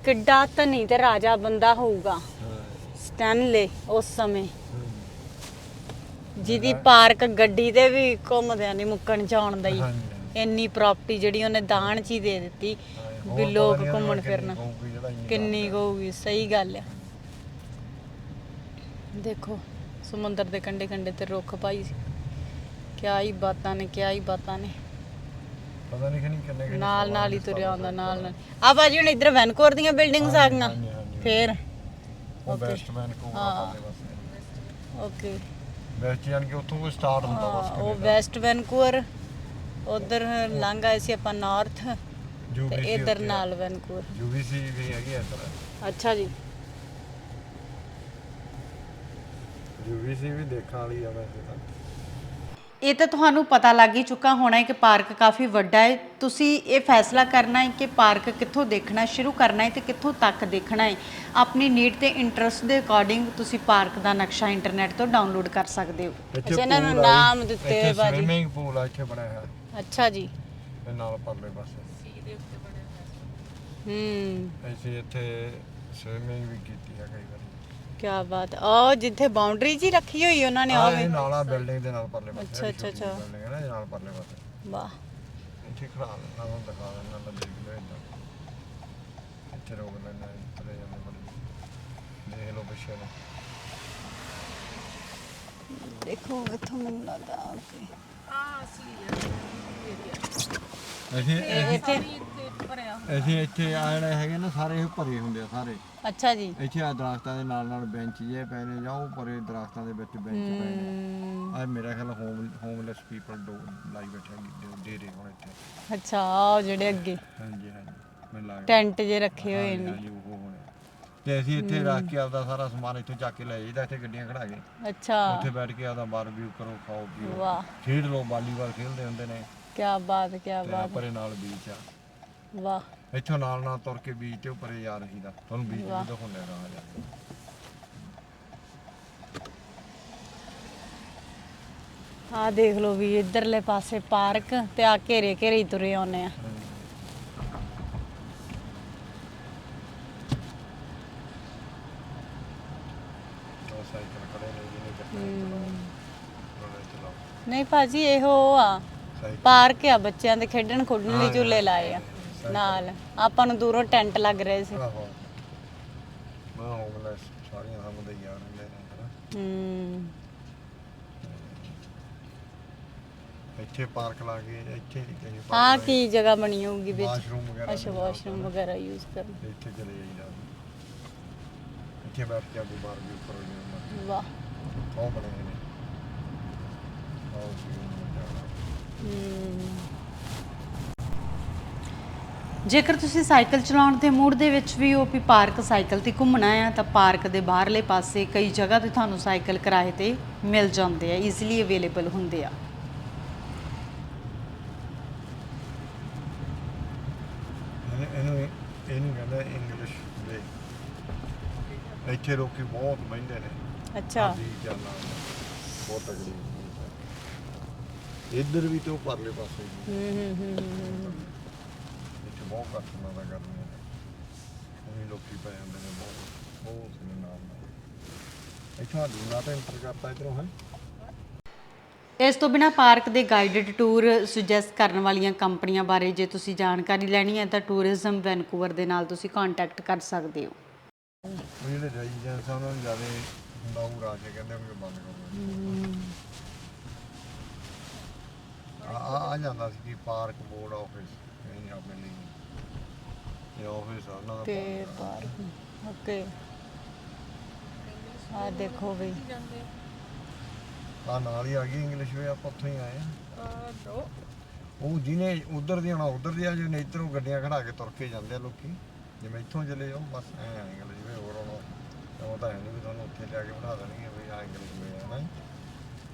Speaker 1: ਕਿੱਡਾ ਧਨੀ ਤੇ ਰਾਜਾ ਬੰਦਾ ਹੋਊਗਾ। ਸਟੈਨਲੇ ਉਸ ਸਮੇਂ। ਜਿਹਦੀ ਪਾਰਕ ਗੱਡੀ ਤੇ ਵੀ ਘੁੰਮਦਿਆਂ ਨਹੀਂ ਮੁੱਕਣ ਜਾਣ
Speaker 4: ਹਾਂਜੀ,
Speaker 1: ਇੰਨੀ ਪ੍ਰਾਪਰਟੀ ਜਿਹੜੀ ਉਹਨੇ ਦਾਨ ਚ ਹੀ ਦੇ ਦਿੱਤੀ ਵੀ ਲੋਕ ਘੁੰਮਣ ਫਿਰਨ। ਕਿੰਨੀ ਹੋਊਗੀ ਸਹੀ ਗੱਲ ਆ ਦੇਖੋ ਸਮੁੰਦਰ ਦੇ ਕੰਢੇ ਕੰਢੇ ਤੇ ਰੁੱਖ ਪਾਈ ਸੀ। ਕਿਆ ਹੀ ਬਾਤਾਂ ਨੇ ਕਿਆ ਹੀ ਬਾਤਾਂ ਨੇ।
Speaker 4: ਪਤਾ ਨਹੀਂ ਕਿੰਨੀ ਕਿੰਨੇ
Speaker 1: ਨਾਲ ਨਾਲ ਹੀ ਤੁਰਿਆ ਆਉਂਦਾ
Speaker 4: ਨਾਲ
Speaker 1: ਨਾਲ। ਆ ਬਾਜੀ ਹੁਣ ਇੱਧਰ ਵੈਨਕੂਵਰ ਦੀਆਂ ਬਿਲਡਿੰਗਸ ਆ ਗਈਆਂ।
Speaker 4: ਹਾਂਜੀ, ਹਾਂਜੀ।
Speaker 1: ਫੇਰ।
Speaker 4: ਉਹ ਬਸ
Speaker 1: ਓਕੇ।
Speaker 4: ਬੈਸਟ ਯਾਨੀ ਕਿ ਉੱਥੋਂ ਕੋਈ ਸਟਾਰਟ ਹੁੰਦਾ ਬਸ
Speaker 1: ਉਹ ਵੈਸਟ ਵੈਨਕੂਵਰ। ਉਧਰ ਲੰਘ ਆਏ ਸੀ ਆਪਾਂ ਨਾਰਥ ਤੇ ਇੱਧਰ ਨਾਲ ਵੈਨਕੂਵਰ।
Speaker 4: ਯੂਵੀਸੀ ਵੀ ਹੈਗੀ ਆ ਇੱਧਰ।
Speaker 1: ਅੱਛਾ ਜੀ।
Speaker 4: ਯੂਵੀਸੀ ਵੀ ਦੇਖਣ ਵਾਲੀ ਆ ਵੈਸੇ ਤਾਂ।
Speaker 1: ਇਹ ਤਾਂ ਤੁਹਾਨੂੰ ਪਤਾ ਲੱਗ ਹੀ ਚੁੱਕਾ ਹੋਣਾ ਹੈ ਕਿ ਪਾਰਕ ਕਾਫੀ ਵੱਡਾ ਹੈ। ਤੁਸੀਂ ਇਹ ਫੈਸਲਾ ਕਰਨਾ ਹੈ ਕਿ ਪਾਰਕ ਕਿੱਥੋਂ ਦੇਖਣਾ ਸ਼ੁਰੂ ਕਰਨਾ ਹੈ ਤੇ ਕਿੱਥੋਂ ਤੱਕ ਦੇਖਣਾ ਹੈ। ਆਪਣੀ ਨੀਡ ਤੇ ਇੰਟਰਸਟ ਦੇ ਅਕੋਰਡਿੰਗ ਤੁਸੀਂ ਪਾਰਕ ਦਾ ਨਕਸ਼ਾ ਇੰਟਰਨੈਟ ਤੋਂ ਡਾਊਨਲੋਡ ਕਰ ਸਕਦੇ ਹੋ। ਅੱਛਾ ਇਹਨਾਂ ਨੂੰ ਨਾਮ ਦਿੱਤੇ ਹੋਏ ਬਾਜੀ
Speaker 4: ਸਵਿਮਿੰਗ ਪੂਲ ਆ ਇੱਥੇ ਬਣਾਇਆ ਹੋਇਆ।
Speaker 1: ਅੱਛਾ ਜੀ।
Speaker 4: ਤੇ ਨਾਲ ਪਰਲੇ ਪਾਸੇ।
Speaker 1: ਹੂੰ।
Speaker 4: ਅਸੀਂ ਇੱਥੇ ਸਵਿਮਿੰਗ ਵੀ ਕੀਤੀ ਆ ਕਈ ਵਾਰੀ।
Speaker 1: ਕੀ ਬਾਤ ਉਹ ਜਿੱਥੇ ਬਾਉਂਡਰੀ ਜੀ ਰੱਖੀ ਹੋਈ ਉਹਨਾਂ ਨੇ ਉਹ
Speaker 4: ਆਹ
Speaker 1: ਵੀ
Speaker 4: ਇਹ ਨਾਲਾ ਬਿਲਡਿੰਗ ਦੇ ਨਾਲ ਪਰਲੇ ਪਾਸੇ
Speaker 1: ਅੱਛਾ, ਅੱਛਾ, ਅੱਛਾ।
Speaker 4: ਬਿਲਡਿੰਗ ਹੈ ਨਾ ਇਹਦੇ ਨਾਲ ਪਰਲੇ ਪਾਸੇ।
Speaker 1: ਵਾਹ।
Speaker 4: ਇੱਥੇ ਖੜਾ ਲੈਣਾ ਹੁਣ ਦਿਖਾ ਦੇਣਾ ਮੈਂ ਦੇਖ ਲਿਆ ਇਦਾਂ। ਇੱਥੇ ਰੋਕ ਲੈਣਾ ਇੱਥੇ ਜਾਂਦੇ ਬੜੀ ਦੇਖ ਲਓ ਪਿੱਛੇ ਨੂੰ
Speaker 1: ਦੇਖੋ ਇੱਥੋਂ ਮੈਨੂੰ ਲੱਗਦਾ
Speaker 5: ਆ ਏਰੀਆ
Speaker 4: ਅਸੀਂ
Speaker 1: ਇੱਥੇ
Speaker 5: ਭਰਿਆ
Speaker 4: ਅਸੀਂ ਇੱਥੇ ਆ ਜਿਹੜੇ ਹੈਗੇ ਨਾ ਸਾਰੇ ਇਹ ਭਰੇ ਹੁੰਦੇ ਆ ਸਾਰੇ।
Speaker 1: ਅੱਛਾ ਜੀ।
Speaker 4: ਇੱਥੇ ਆ ਦਰਖਤਾਂ ਦੇ ਨਾਲ ਨਾਲ ਬੈਂਚ ਜੇ ਪਏ ਨੇ ਜਾਂ ਉਹ ਪਰੇ ਦਰਖਤਾਂ ਦੇ ਵਿੱਚ ਬੈਂਚ ਪਏ ਨੇ।
Speaker 1: ਹਮ,
Speaker 4: ਆ ਮੇਰਾ ਖਿਆਲ ਹੋਮ ਹੋਮਲੈਸ ਪੀਪਲ ਡੋ ਲਾਈ ਬੈਠੇ ਨੇ ਡੇਰੇ ਹੁਣ ਇੱਥੇ।
Speaker 1: ਅੱਛਾ ਉਹ ਜਿਹੜੇ ਅੱਗੇ।
Speaker 4: ਹਾਂਜੀ ਹਾਂਜੀ ਮੈਨੂੰ ਲੱਗਦਾ।
Speaker 1: ਟੈਂਟ ਜੇ ਰੱਖੇ ਹੋਏ ਨੇ।
Speaker 4: ਹਾਂਜੀ, ਉਹ ਹੋਣੇ। ਤੇ ਅਸੀਂ ਇੱਥੇ ਰੱਖ ਕੇ ਆਪਦਾ ਸਾਰਾ ਸਮਾਨ ਇੱਥੋਂ ਚੱਕ ਕੇ ਲੈ ਜਾਈਦਾ ਇੱਥੇ ਗੱਡੀਆਂ ਖੜਾ ਕੇ।
Speaker 1: ਅੱਛਾ।
Speaker 4: ਉੱਥੇ ਬੈਠ ਕੇ ਆਪਦਾ ਬਾਰਬੀਕਿਊ ਕਰੋ ਖਾਓ ਪੀਓ।
Speaker 1: ਵਾਹ।
Speaker 4: ਖੇਡ ਲਓ ਵਾਲੀਬਾਲ ਖੇਡਦੇ ਹੁੰਦੇ ਨੇ।
Speaker 1: ਕੀ ਬਾਤ ਕੀ
Speaker 4: ਤੇ
Speaker 1: ਬਾਤ।
Speaker 4: ਪਰੇ ਨਾਲ ਬੀਚ ਆ।
Speaker 1: ਵਾਹ।
Speaker 4: ਇੱਥੋਂ ਨਾਲ ਨਾਲ ਤੁਰ ਕੇ ਬੀਚ ਤੇ ਉੱਪਰੇ ਜਾ ਰਹੀਦਾ। ਤੁਹਾਨੂੰ ਬੀਚ ਵੀ। ਦਿਖਾਉਂਦੇ ਰਹਾਂ ਜਾ
Speaker 1: ਆ ਦੇਖ ਲਓ ਵੀ ਇਧਰਲੇ ਪਾਸੇ ਪਾਰਕ ਤੇ ਆ ਘੇਰੇ ਘੇਰੇ ਹੀ ਤੁਰੇ ਆਉਨੇ ਆ। ਨਹੀਂ ਭਾਜੀ ਇਹੋ ਆ। ਪਾਰਕ ਆ ਬੱਚਿਆਂ ਦੇ ਖੇਡਣ ਖੁੱਡਣ ਲਈ ਝੂਲੇ ਲਾਏ ਆ। ਨਾਲ। ਆਪਾਂ ਨੂੰ ਦੂਰੋਂ ਟੈਂਟ ਲੱਗ ਰਹੇ ਸੀ।
Speaker 4: ਆਹੋ। ਮੈਂ ਹੋਮਲੈਸ ਸਾਰੀਆਂ ਹਮਦੇ ਯਾਰ ਹੁੰਦੇ ਨੇ ਹਨਾ।
Speaker 1: ਹੂੰ।
Speaker 4: ਇੱਥੇ ਪਾਰਕ ਲਾ ਕੇ ਇੱਥੇ ਨਹੀਂ ਕਹੀ
Speaker 1: ਆ ਕੀ ਜਗ੍ਹਾ ਬਣੀ ਹੋਊਗੀ ਵਿੱਚ?
Speaker 4: ਵਾਸ਼ਰੂਮ ਵਗੈਰਾ
Speaker 1: ਅੱਛਾ ਵਾਸ਼ਰੂਮ ਵਗੈਰਾ ਯੂਜ਼ ਕਰਨ।
Speaker 4: ਇੱਥੇ ਚਲੇ ਜਾਈਦਾ। ਇੱਥੇ ਬੈਠ ਕੇ ਆਪਣੀ ਬਾਰਬੀਕਿਊ ਕਰੋ ਜੀ
Speaker 1: ਵਾਹ।
Speaker 4: ਉਹ ਬਣੇ ਹੋਏ ਨੇ। ਉਹ ਵੀ ਜਾਣਾ
Speaker 1: ਜੇਕਰ ਤੁਸੀਂ ਸਾਈਕਲ ਚਲਾਉਣ ਦੇ ਮੂਡ ਦੇ ਵਿੱਚ ਵੀ ਹੋ ਵੀ ਪਾਰਕ ਸਾਈਕਲ ਤੇ ਘੁੰਮਣਾ ਆ ਤਾਂ ਪਾਰਕ ਦੇ ਬਾਹਰਲੇ ਪਾਸੇ ਕਈ ਜਗ੍ਹਾ ਤੇ ਤੁਹਾਨੂੰ ਸਾਈਕਲ ਕਿਰਾਏ ਤੇ ਮਿਲ ਜਾਂਦੇ ਆ ਈਜ਼ੀਲੀ ਅਵੇਲੇਬਲ ਹੁੰਦੇ ਆ।
Speaker 4: ਇਹਨੂੰ ਇਹਨੂੰ ਕਹਿੰਦਾ ਇੰਗਲਿਸ਼ ਦੇ। ਇੱਥੇ ਲੋਕੀ ਬਹੁਤ ਮਹਿੰਦੇ ਨੇ।
Speaker 1: ਅੱਛਾ।
Speaker 4: ਦੀ ਜਾਨਾ ਬਹੁਤ ਤਗੜੀ ਇੱਧਰ ਵੀ ਤੇ ਉਹ ਪਰਲੇ ਪਾਸੇ
Speaker 1: ਹੂੰ ਹੂੰ ਹੂੰ।
Speaker 4: ਬਹੁਤ ਕਸਟਮਰ ਦਾ ਕਰਦੇ ਨੇ ਉਹੀ ਲੋਕੀ ਪੈ ਜਾਂਦੇ ਨੇ ਬਹੁਤ ਬਹੁਤ ਨੇ ਨਾਮ ਨਾਲ ਇੱਥੋਂ ਦੂਨਾ ਤਾਂ ਐਂਟਰ ਕਰਤਾ ਇਧਰੋਂ ਹੈ
Speaker 1: ਇਸ ਤੋਂ ਬਿਨਾ ਪਾਰਕ ਦੇ ਗਾਈਡਡ ਟੂਰ ਸੁਜੈਸਟ ਕਰਨ ਵਾਲੀਆਂ ਕੰਪਨੀਆਂ ਬਾਰੇ ਜੇ ਤੁਸੀਂ ਜਾਣਕਾਰੀ ਲੈਣੀ ਹੈ ਤਾਂ ਟੂਰਿਜ਼ਮ ਵੈਨਕੂਵਰ ਦੇ ਨਾਲ ਤੁਸੀਂ ਕੰਟੈਕਟ ਕਰ ਸਕਦੇ ਹੋ।
Speaker 4: ਜਿਹੜੇ ਰੈਜ਼ੀਡੈਂਸ ਆ ਉਹਨਾਂ ਨੂੰ ਜ਼ਿਆਦਾ ਹੁੰਦਾ ਉਹ ਕੇ ਕਹਿੰਦੇ ਵੀ ਬੰਦ ਕਰੋ। ਆ ਆ- ਜਾਂਦਾ ਸੀ ਪਾਰਕ ਬੋਰਡ ਆਫਿਸ ਇਹ ਆਫਿਸ ਆ ਉਹਨਾਂ ਦਾ
Speaker 1: ਤੇ। Park okay. ਆ ਦੇਖੋ ਬਈ
Speaker 4: ਆ ਨਾਲ ਹੀ ਆ ਗਈ ਇੰਗਲਿਸ਼ ਵੀ ਆਪਾਂ ਉੱਥੋਂ ਹੀ ਆਏ ਆ।
Speaker 5: ਦੋ
Speaker 4: ਉਹ ਜਿਹਨੇ ਉਧਰ ਦੀ ਆਉਣਾ ਉਧਰ ਦੀ ਆ ਜਿਹਨੇ ਇੱਧਰੋਂ ਗੱਡੀਆਂ ਖੜਾ ਕੇ ਤੁਰ ਕੇ ਜਾਂਦੇ ਆ ਲੋਕੀ। ਜਿਵੇਂ ਇੱਥੋਂ ਚਲੇ ਜਾਓ ਬਸ ਐ ਆ ਇੰਗਲਿਸ਼ ਵੀ ਹੋਰ ਆਉਣਾ ਉਹ ਤਾਂ ਹੈ ਨਹੀਂ ਵੀ ਤੁਹਾਨੂੰ ਉੱਥੇ ਜਾ ਕੇ ਬਿਠਾ ਦੇਣਗੇ ਵੀ ਆ ਇੰਗਲਿਸ਼ ਵੀ ਆ ਨਾ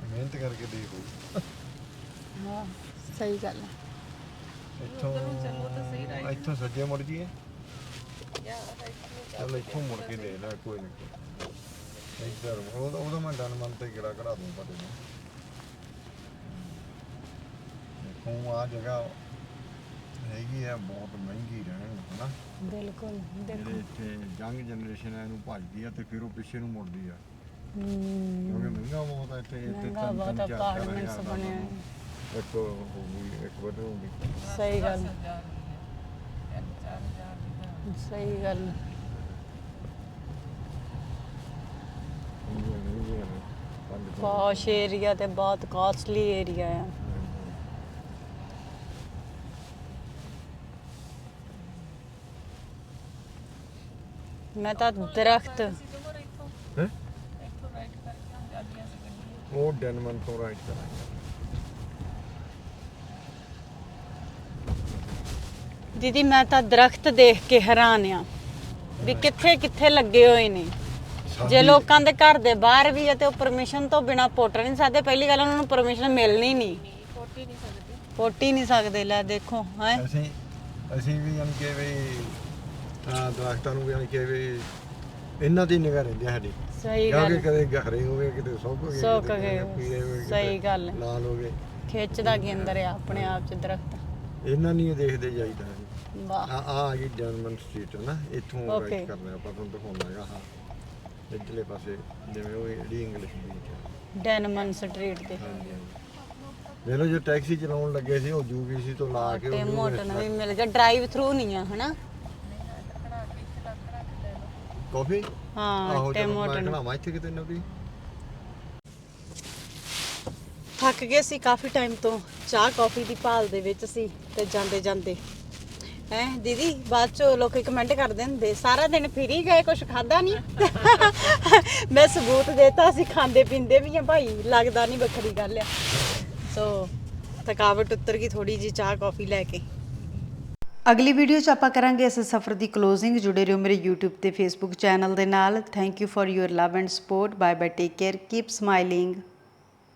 Speaker 4: ਮਿਹਨਤ ਕਰਕੇ ਦੇਖੋ।
Speaker 1: ਹਾਂ ਸਹੀ ਗੱਲ ਹੈ
Speaker 4: ਇੱਥੋਂ ਇੱਥੋਂ ਸੱਜੇ ਮੁੜ ਜੀਏ ਚੱਲ ਇੱਥੋਂ ਮੁੜ ਕੇ ਦੇਖ ਲੈ ਕੋਈ ਨਹੀਂ ਇੱਧਰ ਉਹਦਾ ਉਹਦਾ ਮੈਂ ਡਨ ਮਨ ਤੇ ਕਿਹੜਾ ਕਢਾ ਦੂੰ ਪਤੇ ਨੂੰ ਦੇਖੋ ਆ ਜਗ੍ਹਾ ਹੈਗੀ ਆ ਬਹੁਤ ਮਹਿੰਗੀ ਰਹਿਣ ਹਨਾ?
Speaker 1: ਬਿਲਕੁਲ
Speaker 4: ਜਿਹੜੇ ਇੱਥੇ ਯੰਗ ਜਨਰੇਸ਼ਨ ਹੈ ਇਹਨੂੰ ਭੱਜਦੀ ਆ ਤੇ ਫਿਰ ਉਹ ਪਿੱਛੇ ਨੂੰ ਮੁੜਦੀ ਆ।
Speaker 1: ਹੂੰ।
Speaker 4: ਕਿਉਂਕਿ ਮਹਿੰਗਾ ਬਹੁਤ ਆ ਇੱਥੇ ਇੱਥੇ ਤਿੰਨ-
Speaker 1: ਬਹੁਤ
Speaker 4: ਤਿੰਨ, ਦਾ
Speaker 1: ਬਣੇ ਹੋਏ।
Speaker 4: ਇੱਕ ਹੋ ਗਈ ਇੱਕ ਵਧੂਗੀ
Speaker 1: ਸਹੀ ਗੱਲ। ਸਹੀ ਗੱਲ। ਪੌਸ਼ ਏਰੀਆ ਤੇ ਬਹੁਤ ਕਾਸਟਲੀ ਏਰੀਆ ਆ। ਮੈਂ ਤਾਂ ਦਰਖਤ
Speaker 4: ਉਹ ਡੈਨਮਨ ਤੋਂ ਰਾਈਟ ਕਰਾਂਗੇ।
Speaker 1: ਦੀਦੀ ਮੈਂ ਤਾਂ ਦਰਖਤ ਦੇਖ ਕੇ ਹੈਰਾਨ ਆ ਵੀ ਕਿੱਥੇ ਕਿੱਥੇ ਲੱਗੇ ਹੋਏ ਨੇ। ਜੇ ਲੋਕਾਂ ਦੇ ਘਰ ਦੇ ਬਾਹਰ ਵੀ ਹੈ ਤੇ ਉਹ ਪਰਮਿਸ਼ਨ ਤੋਂ ਬਿਨਾ ਪੁੱਟ ਨਹੀਂ ਸਕਦੇ। ਪਹਿਲੀ ਗੱਲ ਉਹਨਾਂ ਨੂੰ ਪਰਮਿਸ਼ਨ ਮਿਲਣੀ ਨਹੀਂ।
Speaker 5: ਕੋਟੀ ਨਹੀਂ ਸਕਦੀ
Speaker 1: ਪੁੱਟ ਹੀ ਨਹੀਂ ਸਕਦੇ। ਲੈ ਦੇਖੋ ਹੈ।
Speaker 4: ਅਸੀਂ ਅਸੀਂ ਵੀ ਯਾਨੀ ਕਿ ਵੀ ਆ ਦਰਖਤਾਂ ਨੂੰ ਵੀ ਯਾਨੀ ਕਿ ਵੀ ਇਹਨਾਂ ਦੀ ਨਿਗਾਹ ਰਹਿੰਦੀ ਆ ਸਾਡੀ।
Speaker 1: ਸਹੀ
Speaker 4: ਕਿਉਂਕਿ
Speaker 1: ਗੱਲ।
Speaker 4: ਕਦੇ ਗਹਰੇ ਹੋ ਗਏ ਕਿਤੇ ਸੁੱਕ ਗਏ
Speaker 1: ਸੁੱਕ
Speaker 4: ਕਿਤੇ
Speaker 1: ਗਏ।
Speaker 4: ਪੀਲੇ ਹੋ ਗਏ, ਕਿਤੇ
Speaker 1: ਸਹੀ ਗੱਲ। ਹੈ।
Speaker 4: ਲਾਲ ਹੋ ਗਏ।
Speaker 1: ਖਿੱਚਦਾ ਕੇਂਦਰ ਆ ਆਪਣੇ ਆਪ ਚ ਦਰਖਤ।
Speaker 4: ਇਹਨਾਂ ਨਹੀਂ ਦੇਖਦੇ ਜਾਈਦਾ।
Speaker 1: ਵਾਹ
Speaker 4: ਆ ਆ ਆ ਗਈ ਜਰਮਨ ਸਟਰੀਟ ਹੈ ਨਾ ਇੱਥੋਂ
Speaker 1: Okay.
Speaker 4: ਰਾਈਟ ਕਰਨਾ ਆਪਾਂ ਤੁਹਾਨੂੰ ਦਿਖਾਉਣਾ ਹੈਗਾ ਹਾਂ ਇੱਧਰਲੇ ਪਾਸੇ ਜਿਵੇਂ ਉਹ ਜਿਹੜੀ ਇੰਗਲਿਸ਼ ਬੀਚ ਹੈ
Speaker 1: ਡੈਨਮਨ ਸਟਰੀਟ ਤੇ
Speaker 4: ਹਾਂਜੀ ਹਾਂਜੀ ਵੇਲੋ ਜੋ ਟੈਕਸੀ ਚਲਾਉਣ ਲੱਗੇ ਸੀ ਉਹ ਯੂਬੀਸੀ ਤੋਂ ਲਾ ਕੇ
Speaker 1: ਤੇ
Speaker 4: ਉਹਨੂੰ
Speaker 1: ਮੋਟਨ ਵੀ ਮਿਲ ਗਿਆ ਡਰਾਈਵ ਥਰੂ ਨਹੀਂ ਆ ਹਨਾ
Speaker 4: ਕਾਫੀ
Speaker 1: ਹਾਂ
Speaker 4: ਆਹੋ
Speaker 1: ਤੇ
Speaker 4: ਚਲੋ ਮੈਂ
Speaker 1: ਮੋਟਨ
Speaker 4: ਖੜਾਵਾਂ ਇੱਥੇ ਕਿਤੇ ਨਾ ਵੀ
Speaker 1: ਥੱਕ ਗਏ ਸੀ ਕਾਫੀ ਟਾਈਮ ਤੋਂ ਚਾਹ ਕਾਫੀ ਦੀ ਭਾਲ ਦੇ ਵਿੱਚ ਸੀ ਤੇ ਜਾਂਦੇ ਜਾਂਦੇ ਹੈ ਦੀਦੀ, ਬਾਅਦ ਚ ਲੋਕੀ ਕਮੈਂਟ ਕਰਦੇ ਹੁੰਦੇ, ਸਾਰਾ ਦਿਨ ਫਿਰੀ ਗਏ ਕੁਝ ਖਾਦਾ ਨਹੀਂ ਮੈਂ ਸਬੂਤ ਦੇਤਾ, ਅਸੀਂ ਖਾਂਦੇ ਪੀਂਦੇ ਵੀ ਆ ਭਾਈ, ਲੱਗਦਾ ਨਹੀਂ ਵੱਖਰੀ ਗੱਲ ਆ। ਸੋ ਥਕਾਵਟ ਉਤਰ ਗਈ ਥੋੜੀ ਜੀ ਚਾਹ ਕਾਫੀ ਲੈ ਕੇ। ਅਗਲੀ ਵੀਡੀਓ 'ਚ ਆਪਾਂ ਕਰਾਂਗੇ ਇਸ ਸਫ਼ਰ ਦੀ ਕਲੋਜ਼ਿੰਗ ਜੁੜੇ ਰਹੋ ਮੇਰੇ YouTube ਤੇ Facebook ਚੈਨਲ ਦੇ ਨਾਲ। Thank you for your love and support bye bye take care keep smiling